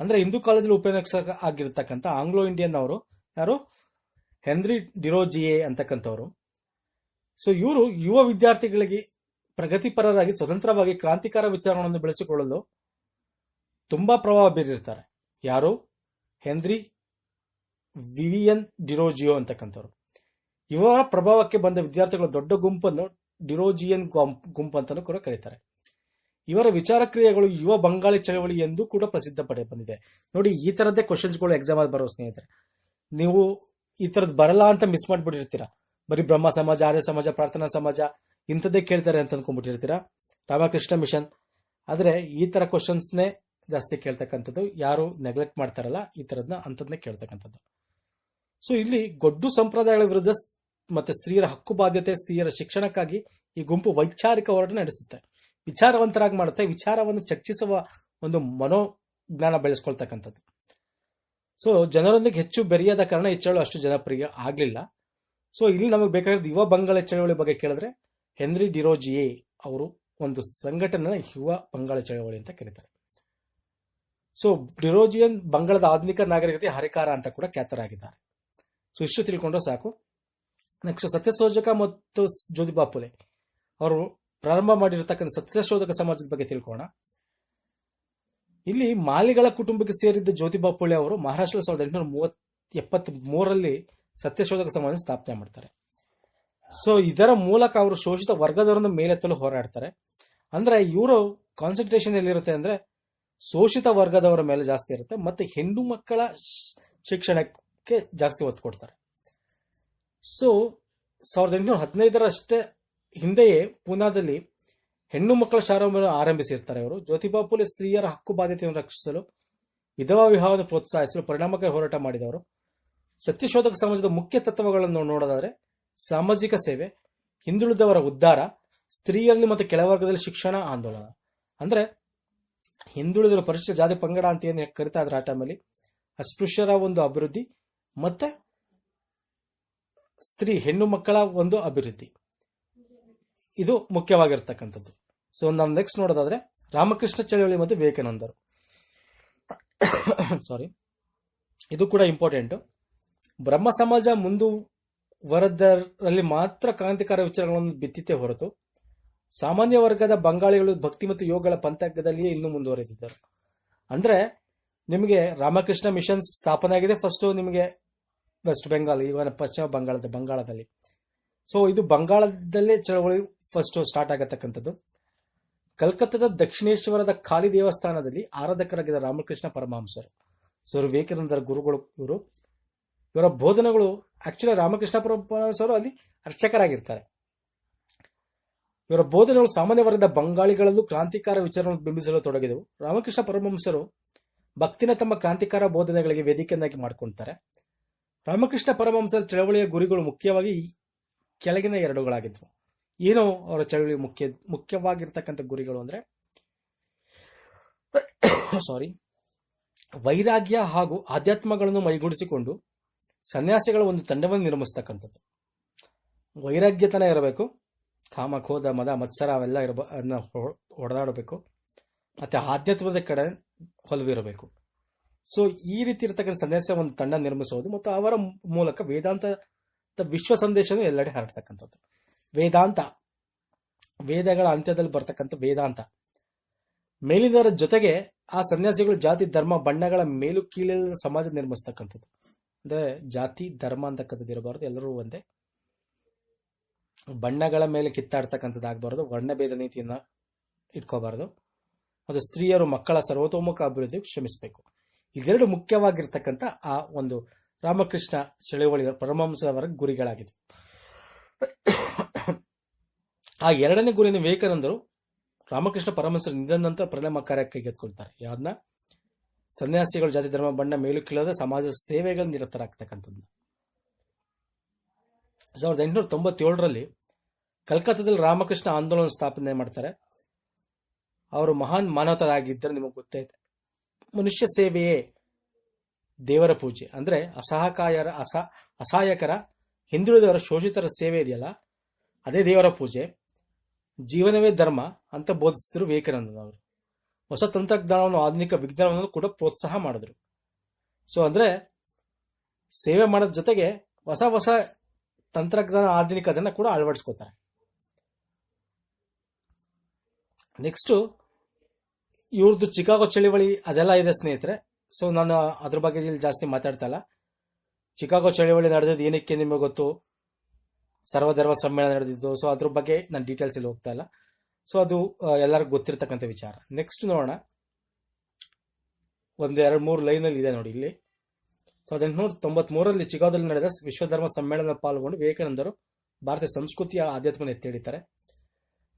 ಅಂದ್ರೆ ಹಿಂದೂ ಕಾಲೇಜಲ್ಲಿ ಉಪನ್ಯಾಸಕ ಆಗಿರ್ತಕ್ಕಂಥ ಆಂಗ್ಲೋ ಇಂಡಿಯನ್ ಅವರು ಯಾರು? ಹೆನ್ರಿ ಡಿರೋಜಿಯೆ ಅಂತಕ್ಕಂಥವ್ರು. ಸೊ ಇವರು ಯುವ ವಿದ್ಯಾರ್ಥಿಗಳಿಗೆ ಪ್ರಗತಿಪರರಾಗಿ ಸ್ವತಂತ್ರವಾಗಿ ಕ್ರಾಂತಿಕಾರ ವಿಚಾರಗಳನ್ನು ಬೆಳೆಸಿಕೊಳ್ಳಲು ತುಂಬಾ ಪ್ರಭಾವ ಬೀರಿರ್ತಾರೆ. ಯಾರು? ಹೆನ್ರಿ ವಿವಿಯನ್ ಡಿರೋಜಿಯೋ ಅಂತಕ್ಕಂಥವ್ರು. ಇವರ ಪ್ರಭಾವಕ್ಕೆ ಬಂದ ವಿದ್ಯಾರ್ಥಿಗಳ ದೊಡ್ಡ ಗುಂಪನ್ನು ಡಿರೋಜಿಯನ್ ಗುಂಪು ಅಂತಲೂ ಕೂಡ ಕರೀತಾರೆ. ಇವರ ವಿಚಾರ ಕ್ರಿಯೆಗಳು ಯುವ ಬಂಗಾಳಿ ಚಳವಳಿ ಎಂದು ಕೂಡ ಪ್ರಸಿದ್ಧ ಪಡೆ ಬಂದಿದೆ. ನೋಡಿ, ಈ ತರದ್ದೇ ಕ್ವಶನ್ಸ್ಗಳು ಎಕ್ಸಾಮ್ ಅಲ್ಲಿ ಬರೋ ಸ್ನೇಹಿತರೆ. ನೀವು ಈ ತರದ್ ಬರಲ್ಲ ಅಂತ ಮಿಸ್ ಮಾಡ್ಬಿಟ್ಟಿರ್ತೀರಾ. ಬರೀ ಬ್ರಹ್ಮ ಸಮಾಜ, ಆರ್ಯ ಸಮಾಜ, ಪ್ರಾರ್ಥನಾ ಸಮಾಜ, ಇಂಥದ್ದೇ ಕೇಳ್ತಾರೆ ಅಂತ ಅನ್ಕೊಂಡ್ಬಿಟ್ಟಿರ್ತೀರಾ? ರಾಮಕೃಷ್ಣ ಮಿಷನ್ ಆದ್ರೆ ಈ ತರ ಕ್ವಶನ್ಸ್ನೇ ಜಾಸ್ತಿ ಕೇಳ್ತಕ್ಕಂಥದ್ದು ಯಾರು ನೆಗ್ಲೆಕ್ಟ್ ಮಾಡ್ತಾರಲ್ಲ, ಈ ತರದ್ನ ಅಂಥದ್ನೇ ಕೇಳ್ತಕ್ಕಂಥದ್ದು. ಸೊ ಇಲ್ಲಿ ಗೊಡ್ಡು ಸಂಪ್ರದಾಯಗಳ ವಿರುದ್ಧ ಮತ್ತೆ ಸ್ತ್ರೀಯರ ಹಕ್ಕು ಬಾಧ್ಯತೆ, ಸ್ತ್ರೀಯರ ಶಿಕ್ಷಣಕ್ಕಾಗಿ ಈ ಗುಂಪು ವೈಚಾರಿಕ ಹೋರಾಟ ನಡೆಸುತ್ತೆ. ವಿಚಾರವಂತರಾಗಿ ಮಾಡುತ್ತೆ. ವಿಚಾರವನ್ನು ಚರ್ಚಿಸುವ ಒಂದು ಮನೋಜ್ಞಾನ ಬೆಳೆಸ್ಕೊಳ್ತಕ್ಕಂಥದ್ದು. ಸೊ ಜನರೊಂದಿಗೆ ಹೆಚ್ಚು ಬೆರೆಯದ ಕಾರಣ ಈ ಅಷ್ಟು ಜನಪ್ರಿಯ ಆಗ್ಲಿಲ್ಲ. ಸೊ ಇಲ್ಲಿ ನಮಗೆ ಬೇಕಾಗಿರೋದು ಯುವ ಬಂಗಾಳ ಚಳವಳಿ ಬಗ್ಗೆ ಕೇಳಿದ್ರೆ ಹೆನ್ರಿ ಡಿರೋಜಿಯೆ ಅವರು ಒಂದು ಸಂಘಟನೆ ಯುವ ಬಂಗಾಳ ಚಳವಳಿ ಅಂತ ಕರೀತಾರೆ. ಸೊ ಡಿರೋಜಿಯನ್ ಬಂಗಾಳದ ಆಧುನಿಕ ನಾಗರಿಕತೆ ಹರಿಕಾರ ಅಂತ ಕೂಡ ಖ್ಯಾತರಾಗಿದ್ದಾರೆ. ಸೊ ಇಷ್ಟು ತಿಳ್ಕೊಂಡ್ರೆ ಸಾಕು. ನೆಕ್ಸ್ಟ್ ಸತ್ಯಶೋಧಕ ಮತ್ತು ಜ್ಯೋತಿಬಾ ಫುಲೆ ಅವರು ಪ್ರಾರಂಭ ಮಾಡಿರತಕ್ಕಂಥ ಸತ್ಯಶೋಧಕ ಸಮಾಜದ ಬಗ್ಗೆ ತಿಳ್ಕೋಣ ಇಲ್ಲಿ ಮಾಲಿಗಳ ಕುಟುಂಬಕ್ಕೆ ಸೇರಿದ್ದ ಜ್ಯೋತಿಬಾ ಫುಲೆ ಅವರು ಮಹಾರಾಷ್ಟ್ರ ಸಾವಿರದ ಎಂಟುನೂರ ಮೂವತ್ ಎಪ್ಪತ್ತ್ ಮೂರರಲ್ಲಿ ಸತ್ಯಶೋಧಕ ಸಮಾಜ ಸ್ಥಾಪನೆ ಮಾಡ್ತಾರೆ. ಸೊ ಇದರ ಮೂಲಕ ಅವರು ಶೋಷಿತ ವರ್ಗದವರನ್ನು ಮೇಲೆತ್ತಲು ಹೋರಾಡ್ತಾರೆ. ಅಂದ್ರೆ, ಇವರು ಕಾನ್ಸಂಟ್ರೇಷನ್ ಎಲ್ಲಿರುತ್ತೆ ಅಂದ್ರೆ ಶೋಷಿತ ವರ್ಗದವರ ಮೇಲೆ ಜಾಸ್ತಿ ಇರುತ್ತೆ. ಮತ್ತೆ ಹೆಣ್ಣು ಮಕ್ಕಳ ಶ್- ಶಿಕ್ಷಣಕ್ಕೆ ಜಾಸ್ತಿ ಒತ್ತು ಕೊಡ್ತಾರೆ. ಸೊ ಸಾವಿರದ ಎಂಟುನೂರ ಹದಿನೈದರಷ್ಟೇ ಹಿಂದೆಯೇ ಪೂನಾದಲ್ಲಿ ಹೆಣ್ಣು ಮಕ್ಕಳ ಶಾರಂಭವನ್ನು ಆರಂಭಿಸಿರ್ತಾರೆ ಅವರು. ಜ್ಯೋತಿಬಾ ಪುಲೆ ಸ್ತ್ರೀಯರ ಹಕ್ಕು ಬಾಧ್ಯತೆಯನ್ನು ರಕ್ಷಿಸಲು, ವಿಧವಾ ವಿವಾಹವನ್ನು ಪ್ರೋತ್ಸಾಹಿಸಲು ಪರಿಣಾಮಕಾರಿ ಹೋರಾಟ ಮಾಡಿದವರು. ಸತ್ಯಶೋಧಕ ಸಮಾಜದ ಮುಖ್ಯ ತತ್ವಗಳನ್ನು ನೋಡೋದಾದರೆ ಸಾಮಾಜಿಕ ಸೇವೆ, ಹಿಂದುಳಿದವರ ಉದ್ಧಾರ ಸ್ತ್ರೀಯರಲ್ಲಿ ಮತ್ತು ಕೆಳವರ್ಗದಲ್ಲಿ ಶಿಕ್ಷಣ, ಆಂದೋಲನ. ಅಂದ್ರೆ ಹಿಂದುಳಿದವರು ಪರಿಶಿಷ್ಟ ಜಾತಿ ಪಂಗಡ ಅಂತ ಏನು ಕರಿತಾ ಇದ್ರೆ ಆ ಟೈಮಲ್ಲಿ ಅಸ್ಪೃಶ್ಯರ ಒಂದು ಅಭಿವೃದ್ಧಿ ಮತ್ತೆ ಸ್ತ್ರೀ ಹೆಣ್ಣು ಮಕ್ಕಳ ಒಂದು ಅಭಿವೃದ್ಧಿ. ಇದು ಮುಖ್ಯವಾಗಿರ್ತಕ್ಕಂಥದ್ದು. ಸೊ ನಾವು ನೆಕ್ಸ್ಟ್ ನೋಡೋದಾದ್ರೆ ರಾಮಕೃಷ್ಣ ಚಳವಳಿ ಮತ್ತು ವಿವೇಕಾನಂದರು. [COUGHS] ಸಾರಿ ಇದು ಕೂಡ ಇಂಪಾರ್ಟೆಂಟ್ ಬ್ರಹ್ಮ ಸಮಾಜ ಮುಂದುವರೆದರಲ್ಲಿ ಮಾತ್ರ ಕ್ರಾಂತಿಕಾರ ವಿಚಾರಗಳನ್ನು ಬಿತ್ತಿತೆ ಹೊರತು ಸಾಮಾನ್ಯ ವರ್ಗದ ಬಂಗಾಳಿಗಳು, ಭಕ್ತಿ ಮತ್ತು ಯೋಗಗಳ ಪಂಥಕದಲ್ಲಿಯೇ ಇನ್ನೂ ಮುಂದುವರೆದಿದ್ದರು. ಅಂದ್ರೆ ನಿಮಗೆ ರಾಮಕೃಷ್ಣ ಮಿಷನ್ ಸ್ಥಾಪನೆ ಆಗಿದೆ. ಫಸ್ಟ್ ನಿಮಗೆ ವೆಸ್ಟ್ ಬೆಂಗಾಲ್ ಇವನ ಪಶ್ಚಿಮ ಬಂಗಾಳದ ಬಂಗಾಳದಲ್ಲಿ ಸೊ ಇದು ಬಂಗಾಳದಲ್ಲೇ ಚಳವಳಿ ಫಸ್ಟ್ ಸ್ಟಾರ್ಟ್ ಆಗತಕ್ಕಂಥದ್ದು. ಕಲ್ಕತ್ತಾದ ದಕ್ಷಿಣೇಶ್ವರದ ಖಾಲಿ ದೇವಸ್ಥಾನದಲ್ಲಿ ಆರಾಧಕರಾಗಿದ್ದ ರಾಮಕೃಷ್ಣ ಪರಮಹಂಸರು. ಸೊ ವಿವೇಕಾನಂದರ ಗುರುಗಳು ಇವರು. ಇವರ ಬೋಧನೆಗಳು ಆಕ್ಚುಲಿ ರಾಮಕೃಷ್ಣ ಪರಮಹಂಸರು ಅಲ್ಲಿ ಅರ್ಚಕರಾಗಿರ್ತಾರೆ. ಇವರ ಬೋಧನೆಗಳು ಸಾಮಾನ್ಯ ವರ್ಗದ ಬಂಗಾಳಿಗಳಲ್ಲೂ ಕ್ರಾಂತಿಕಾರ ವಿಚಾರವನ್ನು ಬಿಂಬಿಸಲು ತೊಡಗಿದವು. ರಾಮಕೃಷ್ಣ ಪರಮಹಂಸರು ಭಕ್ತಿನ ತಮ್ಮ ಕ್ರಾಂತಿಕಾರ ಬೋಧನೆಗಳಿಗೆ ವೇದಿಕೆಯನ್ನಾಗಿ ಮಾಡಿಕೊಳ್ತಾರೆ. ರಾಮಕೃಷ್ಣ ಪರಮಹಂಸರ ಚಳವಳಿಯ ಗುರಿಗಳು ಮುಖ್ಯವಾಗಿ ಕೆಳಗಿನ ಎರಡುಗಳಾಗಿದ್ವು. ಏನು ಅವರ ಚಳವಳಿ ಮುಖ್ಯ, ಮುಖ್ಯವಾಗಿರ್ತಕ್ಕಂಥ ಗುರಿಗಳು ಅಂದ್ರೆ ಸಾರಿ ವೈರಾಗ್ಯ ಹಾಗೂ ಆಧ್ಯಾತ್ಮಗಳನ್ನು ಮೈಗೂಡಿಸಿಕೊಂಡು ಸನ್ಯಾಸಿಗಳ ಒಂದು ತಂಡವನ್ನು ನಿರ್ಮಿಸ್ತಕ್ಕಂಥದ್ದು. ವೈರಾಗ್ಯತನ ಇರಬೇಕು. ಕಾಮ ಕೋದ ಮದ, ಮತ್ಸರ ಅವೆಲ್ಲ ಇರಬ ಅದನ್ನ ಹೊಡೆದಾಡಬೇಕು. ಮತ್ತೆ ಆಧ್ಯಾತ್ಮದ ಕಡೆ ಒಲವಿರಬೇಕು ಸೊ ಈ ರೀತಿ ಇರತಕ್ಕಂಥ ಸಂದೇಶ ಒಂದು ತಂಡ ನಿರ್ಮಿಸೋದು ಮತ್ತು ಅವರ ಮೂಲಕ ವೇದಾಂತದ ವಿಶ್ವ ಸಂದೇಶನೂ ಎಲ್ಲೆಡೆ ಹರಡ್ತಕ್ಕಂಥದ್ದು. ವೇದಾಂತ, ವೇದಗಳ ಅಂತ್ಯದಲ್ಲಿ ಬರ್ತಕ್ಕಂಥ ವೇದಾಂತ. ಮೇಲಿನವರ ಜೊತೆಗೆ ಆ ಸನ್ಯಾಸಿಗಳು ಜಾತಿ, ಧರ್ಮ, ಬಣ್ಣಗಳ ಮೇಲು ಕೀಳಿನ ಸಮಾಜ ನಿರ್ಮಿಸ್ತಕ್ಕಂಥದ್ದು. ಅಂದ್ರೆ ಜಾತಿ, ಧರ್ಮ ಅಂತಕ್ಕಂಥದ್ದು ಇರಬಾರ್ದು, ಎಲ್ಲರೂ ಒಂದೇ. ಬಣ್ಣಗಳ ಮೇಲೆ ಕಿತ್ತಾಡ್ತಕ್ಕಂಥದ್ದು ಆಗಬಾರ್ದು ವರ್ಣಭೇದ ನೀತಿಯನ್ನ ಇಟ್ಕೋಬಾರ್ದು. ಮತ್ತು ಸ್ತ್ರೀಯರು ಮಕ್ಕಳ ಸರ್ವತೋಮುಖ ಅಭಿವೃದ್ಧಿಗೆ ಶ್ರಮಿಸಬೇಕು ಇದೆರಡು ಮುಖ್ಯವಾಗಿರ್ತಕ್ಕಂಥ ಆ ಒಂದು ರಾಮಕೃಷ್ಣ ಚಳುವಳಿಯ ಪರಮಹಂಸವರ ಗುರಿಗಳಾಗಿದೆ ಆ ಎರಡನೇ ಗುರಿಯನ್ನು ವಿವೇಕಾನಂದರು ರಾಮಕೃಷ್ಣ ಪರಮಹಂಸರ ನಿಧನ ನಂತರ ಕಾರ್ಯಕ್ಕೆ ಕೈಗೆತ್ಕೊಳ್ತಾರೆ ಯಾವ್ದನ್ನ ಸನ್ಯಾಸಿಗಳು, ಜಾತಿ, ಧರ್ಮ, ಬಣ್ಣ, ಮೇಲು, ಕೀಳದ ಸಮಾಜ ಸೇವೆಗಳು ನಿರತರಾಗ್ತಕ್ಕಂಥದ್ದು ಸಾವಿರದ ಎಂಟುನೂರ ತೊಂಬತ್ತೇಳರಲ್ಲಿ ಕಲ್ಕತ್ತಾದಲ್ಲಿ ರಾಮಕೃಷ್ಣ ಆಂದೋಲನ ಸ್ಥಾಪನೆ ಮಾಡ್ತಾರೆ. ಅವರು ಮಹಾನ್ ಮಾನವತರಾಗಿದ್ದರೆ ನಿಮಗೆ ಗೊತ್ತೈತೆ. ಮನುಷ್ಯ ಸೇವೆಯೇ ದೇವರ ಪೂಜೆ. ಅಂದ್ರೆ ಅಸಹಕಾಯರ, ಅಸ, ಅಸಹಾಯಕರ, ಹಿಂದುಳಿದವರ ಶೋಷಿತರ ಸೇವೆ ಇದೆಯಲ್ಲ? ಅದೇ ದೇವರ ಪೂಜೆ. ಜೀವನವೇ ಧರ್ಮ ಅಂತ ಬೋಧಿಸಿದ್ರು ವಿವೇಕಾನಂದನವರು. ಹೊಸ ತಂತ್ರಜ್ಞಾನವನ್ನು, ಆಧುನಿಕ ವಿಜ್ಞಾನವನ್ನು ಕೂಡ ಪ್ರೋತ್ಸಾಹ ಮಾಡಿದ್ರು. ಸೊ ಅಂದ್ರೆ ಸೇವೆ ಮಾಡೋದ್ರ ಜೊತೆಗೆ ಹೊಸ ಹೊಸ ತಂತ್ರಜ್ಞಾನ ಆಧುನಿಕ ಅದನ್ನು ಕೂಡ ಅಳವಡಿಸ್ಕೋತಾರೆ. ನೆಕ್ಸ್ಟ್ ಇವ್ರದ್ದು ಚಿಕಾಗೋ ಚಳಿವಳಿ ಅದೆಲ್ಲ ಇದೆ ಸ್ನೇಹಿತರೆ. ಸೊ ನಾನು ಅದ್ರ ಬಗ್ಗೆ ಇಲ್ಲಿ ಜಾಸ್ತಿ ಮಾತಾಡ್ತಾ ಇಲ್ಲ. ಚಿಕಾಗೋ ಚಳಿವಳಿ ನಡೆದಿದ್ದು ಏನಕ್ಕೆ ನಿಮಗೆ ಗೊತ್ತು? ಸರ್ವಧರ್ಮ ಸಮ್ಮೇಳನ ನಡೆದಿದ್ದು. ಸೊ ಅದ್ರ ಬಗ್ಗೆ ನಾನು ಡೀಟೇಲ್ಸ್ ಇಲ್ಲಿ ಹೋಗ್ತಾ ಇಲ್ಲ. ಸೊ ಅದು ಎಲ್ಲರಿಗೂ ಗೊತ್ತಿರ್ತಕ್ಕಂಥ ವಿಚಾರ. ನೆಕ್ಸ್ಟ್ ನೋಡೋಣ. ಒಂದು ಎರಡು ಮೂರು ಲೈನಲ್ಲಿ ಇದೆ ನೋಡಿ ಇಲ್ಲಿ. ಸಾವಿರದ ಎಂಟುನೂರ ತೊಂಬತ್ಮೂರರಲ್ಲಿ ಚಿಕಾಗೋದಲ್ಲಿ ನಡೆದ ವಿಶ್ವಧರ್ಮ ಸಮ್ಮೇಳನ ಪಾಲ್ಗೊಂಡು ವಿವೇಕಾನಂದರು ಭಾರತೀಯ ಸಂಸ್ಕೃತಿಯ ಆಧ್ಯಾತ್ಮನ ಎತ್ತಿ ಹಿಡಿತಾರೆ.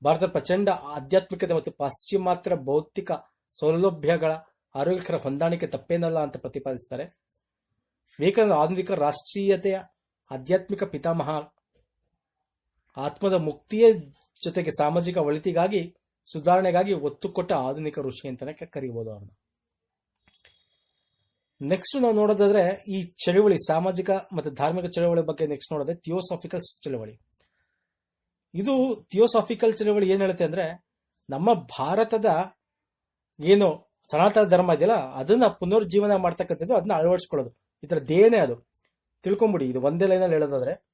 ಭಾರತದ ಪ್ರಚಂಡ ಆಧ್ಯಾತ್ಮಿಕತೆ ಮತ್ತು ಪಾಶ್ಚಿಮಾತ್ಯ ಭೌತಿಕ ಸೌಲಭ್ಯಗಳ ಆರೋಗ್ಯಕರ ಹೊಂದಾಣಿಕೆ ತಪ್ಪೇನಲ್ಲ ಅಂತ ಪ್ರತಿಪಾದಿಸ್ತಾರೆ ವಿವೇಕಾನಂದ ಆಧುನಿಕ ರಾಷ್ಟ್ರೀಯತೆಯ ಆಧ್ಯಾತ್ಮಿಕ ಪಿತಾಮಹ ಆತ್ಮದ ಮುಕ್ತಿಯ ಜೊತೆಗೆ ಸಾಮಾಜಿಕ ಒಳಿತಿಗಾಗಿ, ಸುಧಾರಣೆಗಾಗಿ ಒತ್ತು ಕೊಟ್ಟ ಆಧುನಿಕ ಋಷಿ ಅಂತಾನೆ ಕರೀಬಹುದು ಅವ್ರನ್ನ. ನೆಕ್ಸ್ಟ್ ನಾವು ನೋಡೋದಾದ್ರೆ ಈ ಚಳುವಳಿ, ಸಾಮಾಜಿಕ ಮತ್ತು ಧಾರ್ಮಿಕ ಚಳುವಳಿ ಬಗ್ಗೆ ನೆಕ್ಸ್ಟ್ ನೋಡೋದೇ ಥಿಯೋಸಾಫಿಕಲ್ ಚಳುವಳಿ. ಇದು ಥಿಯೋಸಾಫಿಕಲ್ ಚಳುವಳಿ ಏನ್ ಹೇಳುತ್ತೆ ಅಂದ್ರೆ ನಮ್ಮ ಭಾರತದ ಏನು ಸನಾತನ ಧರ್ಮ ಇದೆಯಲ್ಲ, ಅದನ್ನ ಪುನರ್ಜೀವನ ಮಾಡ್ತಕ್ಕಂಥದ್ದು ಅದನ್ನ ಅಳವಡಿಸ್ಕೊಳ್ಳೋದು. ಇದರ ದೇನೇ ಅದು. ತಿಳ್ಕೊಂಬಿಡಿ, ಇದು ಒಂದೇ ಲೈನಲ್ಲಿ ಹೇಳೋದಾದ್ರೆ,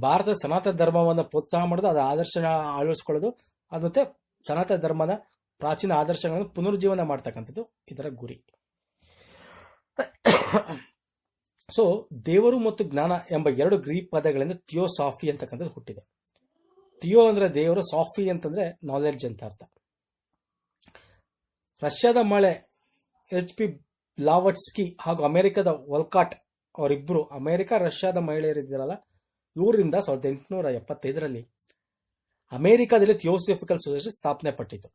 ಭಾರತದ ಸನಾತನ ಧರ್ಮವನ್ನು ಪ್ರೋತ್ಸಾಹ ಮಾಡೋದು, ಅದು ಆದರ್ಶ ಅಳವಡಿಸ್ಕೊಳ್ಳೋದು, ಅದು ಸನಾತನ ಧರ್ಮದ ಪ್ರಾಚೀನ ಆದರ್ಶಗಳನ್ನು ಪುನರ್ಜೀವನ ಮಾಡ್ತಕ್ಕಂಥದ್ದು ಇದರ ಗುರಿ. ಸೊ ದೇವರು ಮತ್ತು ಜ್ಞಾನ ಎಂಬ ಎರಡು ಗ್ರೀಕ್ ಪದಗಳಿಂದ ಥಿಯೋಸಾಫಿ ಅಂತಕ್ಕಂಥದ್ದು ಹುಟ್ಟಿದೆ. ಥಿಯೋ ಅಂದ್ರೆ ದೇವರು, ಸಾಫಿ ಅಂತಂದ್ರೆ ನಾಲೆಡ್ಜ್ ಅಂತ ಅರ್ಥ. ರಷ್ಯಾದ ಮಳೆ ಎಚ್ ಪಿ ಲಾವಟ್ಸ್ಕಿ ಹಾಗೂ ಅಮೆರಿಕದ ವಲ್ಕಾಟ್ ಅವರಿಬ್ಬರು ಅಮೆರಿಕ, ರಷ್ಯಾದ ಮಹಿಳೆಯರಿದ್ದಾರಲ್ಲ, ಇವರಿಂದ ಸಾವಿರದ ಎಂಟುನೂರ ಎಪ್ಪತ್ತೈದರಲ್ಲಿ ಅಮೆರಿಕದಲ್ಲಿ ಥಿಯೋಸಫಿಕಲ್ ಸೊಸೈಟಿ ಸ್ಥಾಪನೆ ಪಟ್ಟಿತು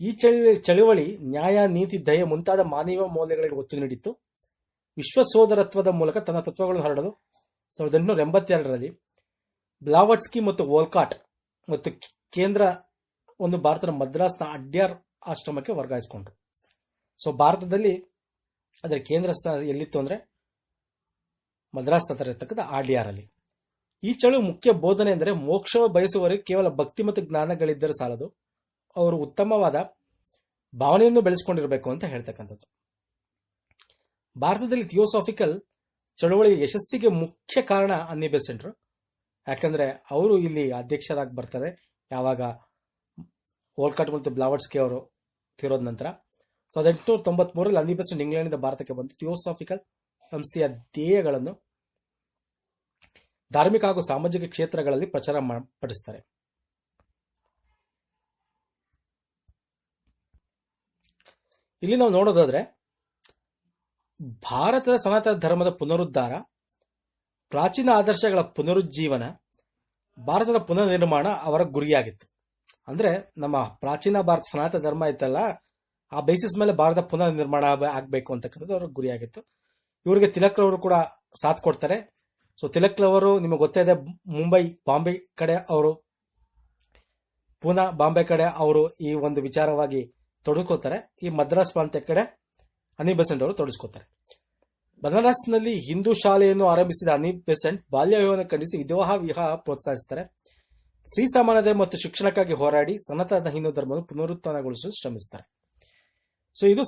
ಈ ಚಳಿ, ಚಳುವಳಿ ನ್ಯಾಯ, ನೀತಿ, ದಯೆ ಮುಂತಾದ ಮಾನವ ಮೌಲ್ಯಗಳಿಗೆ ಒತ್ತು ನೀಡಿತ್ತು. ವಿಶ್ವ ಸೋದರತ್ವದ ಮೂಲಕ ತನ್ನ ತತ್ವಗಳನ್ನು ಹರಡಲು ಸಾವಿರದ ಎಂಟುನೂರ ಎಂಬತ್ತೆರಡರಲ್ಲಿ ಬ್ಲಾವಟ್ಸ್ಕಿ ಮತ್ತು ವೋಲ್ಕಾಟ್ ಮತ್ತು ಕೇಂದ್ರ ಒಂದು ಭಾರತದ ಮದ್ರಾಸ್ನ ಅಡ್ಯಾರ್ ಆಶ್ರಮಕ್ಕೆ ವರ್ಗಾಯಿಸಿಕೊಂಡ್ರು. ಸೊ ಭಾರತದಲ್ಲಿ ಅದರ ಕೇಂದ್ರ ಸ್ಥಾನ ಎಲ್ಲಿತ್ತು ಅಂದರೆ ಮದ್ರಾಸ್ ಹತ್ರ ಇರ್ತಕ್ಕಂಥ ಅಲ್ಲಿ ಈ ಚಳು ಮುಖ್ಯ ಬೋಧನೆ ಎಂದರೆ ಮೋಕ್ಷ ಬಯಸುವವರಿಗೆ ಕೇವಲ ಭಕ್ತಿ ಮತ್ತು ಜ್ಞಾನಗಳಿದ್ದರೆ ಸಾಲದು. ಅವರು ಉತ್ತಮವಾದ ಭಾವನೆಯನ್ನು ಬೆಳೆಸ್ಕೊಂಡಿರಬೇಕು ಅಂತ ಹೇಳ್ತಕ್ಕಂಥದ್ದು. ಭಾರತದಲ್ಲಿ ಥಿಯೋಸಾಫಿಕಲ್ ಚಳವಳಿ ಯಶಸ್ಸಿಗೆ ಮುಖ್ಯ ಕಾರಣ ಅನ್ನಿ ಬೆಸೆಂಟ್ರು ಯಾಕಂದ್ರೆ ಅವರು ಇಲ್ಲಿ ಅಧ್ಯಕ್ಷರಾಗಿ ಬರ್ತಾರೆ. ಯಾವಾಗ ಓಲ್ಕಾಟ್ ಮತ್ತು ಬ್ಲಾವಟ್ಸ್ಕಿ ಅವರು ತಿರೋದ ನಂತರ. ಸಾವಿರದ ತೊಂಬತ್ ತೊಂಬತ್ಮೂರಲ್ಲಿ ಅನ್ನಿ ಬೆಸೆಂಟ್ ಇಂಗ್ಲೆಂಡಿಂದ ಭಾರತಕ್ಕೆ ಬಂದು ಥಿಯೋಸಾಫಿಕಲ್ ಸಂಸ್ಥೆಯ ಧ್ಯೇಯಗಳನ್ನು ಧಾರ್ಮಿಕ ಹಾಗೂ ಸಾಮಾಜಿಕ ಕ್ಷೇತ್ರಗಳಲ್ಲಿ ಪ್ರಚಾರ ಪಡಿಸ್ತಾರೆ ಇಲ್ಲಿ ನಾವು ನೋಡೋದಾದ್ರೆ ಭಾರತದ ಸನಾತನ ಧರ್ಮದ ಪುನರುದ್ಧಾರ, ಪ್ರಾಚೀನ ಆದರ್ಶಗಳ ಪುನರುಜ್ಜೀವನ, ಭಾರತದ ಪುನರ್ನಿರ್ಮಾಣ ಅವರ ಗುರಿಯಾಗಿತ್ತು. ಅಂದ್ರೆ ನಮ್ಮ ಪ್ರಾಚೀನ ಭಾರತ ಸನಾತನ ಧರ್ಮ ಇತ್ತಲ್ಲ, ಆ ಬೇಸಿಸ್ ಮೇಲೆ ಭಾರತ ಪುನರ್ ನಿರ್ಮಾಣ ಆಗಬೇಕು ಅಂತಕ್ಕಂಥದ್ದು ಅವರ ಗುರಿಯಾಗಿತ್ತು. ಇವರಿಗೆ ತಿಲಕ್ ಅವರು ಕೂಡ ಸಾಥ್ ಕೊಡ್ತಾರೆ. ಸೊ ತಿಲಕ್ರವರು ನಿಮಗೆ ಗೊತ್ತೇ ಇದೆ, ಮುಂಬೈ, ಬಾಂಬೆ ಕಡೆ ಅವರು, ಪೂನಾ, ಬಾಂಬೆ ಕಡೆ ಅವರು ಈ ಒಂದು ವಿಚಾರವಾಗಿ ತೊಡಕೋತಾರೆ ಈ ಮದ್ರಾಸ್ ಪ್ರಾಂತ್ಯ ಕಡೆ ಅನಿ ಬೆಸೆಂಟ್ ಅವರು ತೊಡಸ್ಕೋತಾರೆ ಬನಾರಸ್ನಲ್ಲಿ ಹಿಂದೂ ಶಾಲೆಯನ್ನು ಆರಂಭಿಸಿದ ಅನಿ ಬೆಸೆಂಟ್ ಬಾಲ್ಯ ವಿವಾಹವನ್ನು ಖಂಡಿಸಿ ವಿವಾಹ ವಿವಾಹ ಪ್ರೋತ್ಸಾಹಿಸುತ್ತಾರೆ ಸ್ತ್ರೀ ಸಮಾನತೆ ಮತ್ತು ಶಿಕ್ಷಣಕ್ಕಾಗಿ ಹೋರಾಡಿ ಸನಾತನ ಹಿಂದೂ ಧರ್ಮವನ್ನು ಪುನರುತ್ಥಾನಗೊಳಿಸಲು ಶ್ರಮಿಸುತ್ತಾರೆ ಸೊ, ಇದು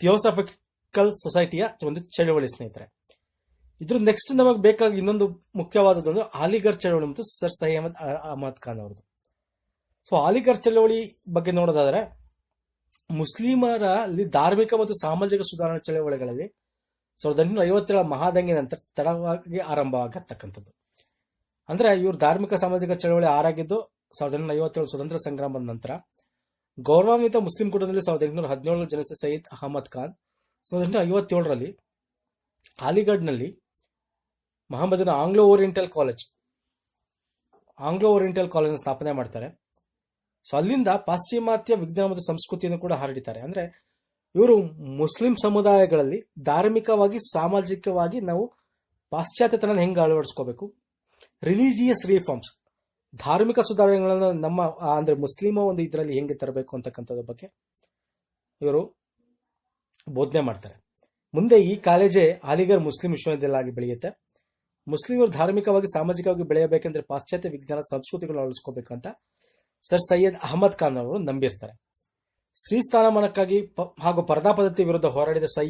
ಥಿಯೋಸಫಿಕಲ್ ಸೊಸೈಟಿಯ ಒಂದು ಚಳವಳಿ ಸ್ನೇಹಿತರೆ. ಇದ್ರ ನೆಕ್ಸ್ಟ್ ನಮಗೆ ಬೇಕಾಗಿ ಇನ್ನೊಂದು ಮುಖ್ಯವಾದದ್ದು ಅಲಿಗರ್ ಚಳವಳಿ ಮತ್ತು ಸರ್ ಸೈ ಅಹಮದ್ ಖಾನ್ ಅವರದು ಸೊ ಅಲಿಗರ್ ಚಳವಳಿ ಬಗ್ಗೆ ನೋಡೋದಾದ್ರೆ ಮುಸ್ಲಿಮರ ಅಲ್ಲಿ ಧಾರ್ಮಿಕ ಮತ್ತು ಸಾಮಾಜಿಕ ಸುಧಾರಣಾ ಚಳವಳಿಗಳಲ್ಲಿ ಸಾವಿರದ ಎಂಟುನೂರ ಐವತ್ತೇಳ ಮಹಾದಂಗೆ ನಂತರ ತಡವಾಗಿ ಆರಂಭ ಆಗಿರ್ತಕ್ಕಂಥದ್ದು ಅಂದ್ರೆ ಇವರು ಧಾರ್ಮಿಕ ಸಾಮಾಜಿಕ ಚಳವಳಿ ಆರಾಗಿದ್ದು ಸಾವಿರದ ಎಂಟುನೂರ ಐವತ್ತೇಳು ಸ್ವತಂತ್ರ ಸಂಗ್ರಾಮದ ನಂತರ ಗೌರವಾನ್ವಿತ ಮುಸ್ಲಿಂ ಕುಟುಂಬದಲ್ಲಿ ಸಾವಿರದ ಎಂಟುನೂರ ಹದಿನೇಳು ಜನಸೆ ಸಯೀದ್ ಅಹಮದ್ ಖಾನ್, ಸಾವಿರದ ಎಂಟುನೂರ ಐವತ್ತೇಳರಲ್ಲಿ ಅಲಿಗಢ್ನಲ್ಲಿ ಮಹಮ್ಮದನ Anglo Oriental college, Anglo Oriental college ಸ್ಥಾಪನೆ ಮಾಡ್ತಾರೆ. ಸೊ ಅಲ್ಲಿಂದ ಪಾಶ್ಚಿಮಾತ್ಯ ವಿಜ್ಞಾನ ಮತ್ತು ಸಂಸ್ಕೃತಿಯನ್ನು ಕೂಡ ಹರಡಿತಾರೆ ಅಂದ್ರೆ ಇವರು ಮುಸ್ಲಿಂ ಸಮುದಾಯಗಳಲ್ಲಿ ಧಾರ್ಮಿಕವಾಗಿ, ಸಾಮಾಜಿಕವಾಗಿ ನಾವು ಪಾಶ್ಚಾತ್ಯತನ ಹೆಂಗೆ ಅಳವಡಿಸ್ಕೋಬೇಕು? ರಿಲಿಜಿಯಸ್ ರಿಫಾರ್ಮ್ಸ್ ಧಾರ್ಮಿಕ ಸುಧಾರಣೆಗಳನ್ನು ನಮ್ಮ ಅಂದ್ರೆ ಮುಸ್ಲಿಮ ಒಂದು ಇದರಲ್ಲಿ ಹೆಂಗೆ ತರಬೇಕು ಅಂತಕ್ಕಂಥದ್ರ ಬಗ್ಗೆ ಇವರು ಬೋಧನೆ ಮಾಡ್ತಾರೆ. ಮುಂದೆ ಈ ಕಾಲೇಜೇ ಅಲಿಗರ್ ಮುಸ್ಲಿಂ ವಿಶ್ವವಿದ್ಯಾಲಯ ಆಗಿ ಬೆಳೆಯುತ್ತೆ. ಮುಸ್ಲಿಮರು ಧಾರ್ಮಿಕವಾಗಿ, ಸಾಮಾಜಿಕವಾಗಿ ಬೆಳೆಯಬೇಕಂದ್ರೆ ಪಾಶ್ಚಾತ್ಯ ವಿಜ್ಞಾನ ಸಂಸ್ಕೃತಿಗಳನ್ನು ಅಳವಡಿಸ್ಕೋಬೇಕಂತ ಸರ್ ಸೈಯದ್ ಅಹಮದ್ ಖಾನ್ ಅವರು ನಂಬಿರ್ತಾರೆ. ಸ್ತ್ರೀ ಸ್ಥಾನಮಾನಕ್ಕಾಗಿ ಹಾಗೂ ಪರದಾ ಪದ್ಧತಿ ವಿರುದ್ಧ ಹೋರಾಡಿದ ಸೈ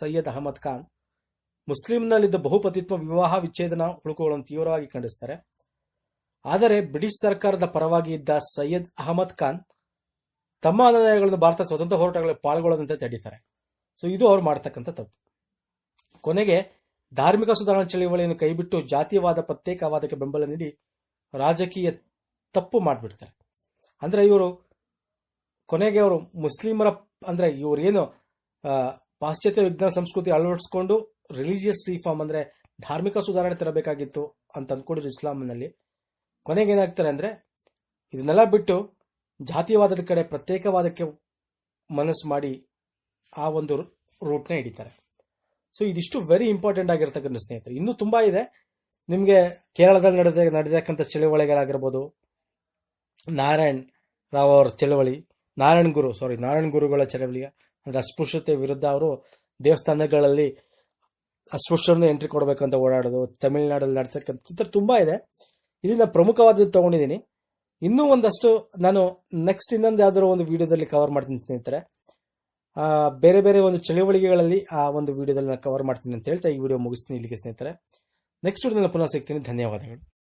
ಸೈಯದ್ ಅಹಮದ್ ಖಾನ್ ಮುಸ್ಲಿಂನಲ್ಲಿದ್ದ ಬಹುಪತಿತ್ವ ವಿವಾಹ ವಿಚ್ಛೇದನ ಹುಳುಕುಗಳನ್ನು ತೀವ್ರವಾಗಿ ಖಂಡಿಸ್ತಾರೆ. ಆದರೆ ಬ್ರಿಟಿಷ್ ಸರ್ಕಾರದ ಪರವಾಗಿ ಇದ್ದ ಸೈಯದ್ ಅಹಮದ್ ಖಾನ್ ತಮ್ಮ ಅನುಯಾಯಿಗಳನ್ನು ಭಾರತ ಸ್ವತಂತ್ರ ಹೋರಾಟಗಳಲ್ಲಿ ಪಾಲ್ಗೊಳ್ಳದಂತೆ ತಡೀತಾರೆ. ಸೊ ಇದು ಅವ್ರು ಮಾಡ್ತಕ್ಕಂಥ ತಪ್ಪು. ಕೊನೆಗೆ ಧಾರ್ಮಿಕ ಸುಧಾರಣಾ ಚಳವಳಿಯನ್ನು ಕೈಬಿಟ್ಟು ಜಾತಿಯವಾದ ಪ್ರತ್ಯೇಕವಾದಕ್ಕೆ ಬೆಂಬಲ ನೀಡಿ ರಾಜಕೀಯ ತಪ್ಪು ಮಾಡಿಬಿಡ್ತಾರೆ. ಅಂದ್ರೆ ಇವರು ಕೊನೆಗೆ ಅವರು ಮುಸ್ಲಿಮರ, ಅಂದ್ರೆ ಇವ್ರು ಏನು ಪಾಶ್ಚಾತ್ಯ ವಿಜ್ಞಾನ ಸಂಸ್ಕೃತಿ ಅಳವಡಿಸ್ಕೊಂಡು ರಿಲಿಜಿಯಸ್ ರಿಫಾರ್ಮ್ ಅಂದ್ರೆ ಧಾರ್ಮಿಕ ಸುಧಾರಣೆ ತರಬೇಕಾಗಿತ್ತು ಅಂತ ಅಂದ್ಕೊಂಡಿದ್ರು ಇಸ್ಲಾಂನಲ್ಲಿ. ಕೊನೆಗೆ ಏನಾಗ್ತಾರೆ ಅಂದ್ರೆ ಇದನ್ನೆಲ್ಲ ಬಿಟ್ಟು ಜಾತಿವಾದದ ಕಡೆ ಪ್ರತ್ಯೇಕವಾದಕ್ಕೆ ಮನಸ್ಸು ಮಾಡಿ ಆ ಒಂದು ರೂಟ್ನ ಹಿಡಿತಾರೆ. ಸೊ ಇದಿಷ್ಟು ವೆರಿ ಇಂಪಾರ್ಟೆಂಟ್ ಆಗಿರ್ತಕ್ಕಂಥ ಸ್ನೇಹಿತರೆ. ಇನ್ನೂ ತುಂಬಾ ಇದೆ. ನಿಮಗೆ ಕೇರಳದಲ್ಲಿ ನಡೆದ, ನಡೆದಕ್ಕಂಥ ಚಳವಳಿಗಳಾಗಿರ್ಬೋದು ನಾರಾಯಣ್ ರಾವ್ ಅವರ ಚಳವಳಿ ನಾರಾಯಣ್ ಗುರು ಸಾರಿ ನಾರಾಯಣ್ ಗುರುಗಳ ಚಳವಳಿಯ ಅಂದ್ರೆ ಅಸ್ಪೃಶ್ಯತೆ ವಿರುದ್ಧ ಅವರು ದೇವಸ್ಥಾನಗಳಲ್ಲಿ ಅಸ್ಪೃಶ್ಯರನ್ನು ಎಂಟ್ರಿ ಕೊಡಬೇಕಂತ ಓಡಾಡೋದು ತಮಿಳುನಾಡಲ್ಲಿ ನಡ್ತಕ್ಕಂಥ ಚಿತ್ರ ತುಂಬಾ ಇದೆ. ಇದನ್ನ ಪ್ರಮುಖವಾದದ್ದು ತಗೊಂಡಿದ್ದೀನಿ. ಇನ್ನೂ ಒಂದಷ್ಟು ನಾನು ನೆಕ್ಸ್ಟ್ ಇನ್ನೊಂದು ಯಾವ್ದಾದ್ರು ಒಂದು ವಿಡಿಯೋದಲ್ಲಿ ಕವರ್ ಮಾಡ್ತೀನಿ ಸ್ನೇಹಿತರೆ. ಆ, ಬೇರೆ ಬೇರೆ ಒಂದು ಚಳವಳಿಗೆಗಳಲ್ಲಿ ಆ ಒಂದು ವಿಡಿಯೋದಲ್ಲಿ ನಾನು ಕವರ್ ಮಾಡ್ತೀನಿ ಅಂತ ಹೇಳ್ತಾ ಈ ವಿಡಿಯೋ ಮುಗಿಸ್ತೀನಿ ಇಲ್ಲಿಗೆ ಸ್ನೇಹಿತರೆ. ನೆಕ್ಸ್ಟ್ ವಿಡಿಯೋದಲ್ಲಿ ಪುನಃ ಸಿಗ್ತೀನಿ. ಧನ್ಯವಾದಗಳು.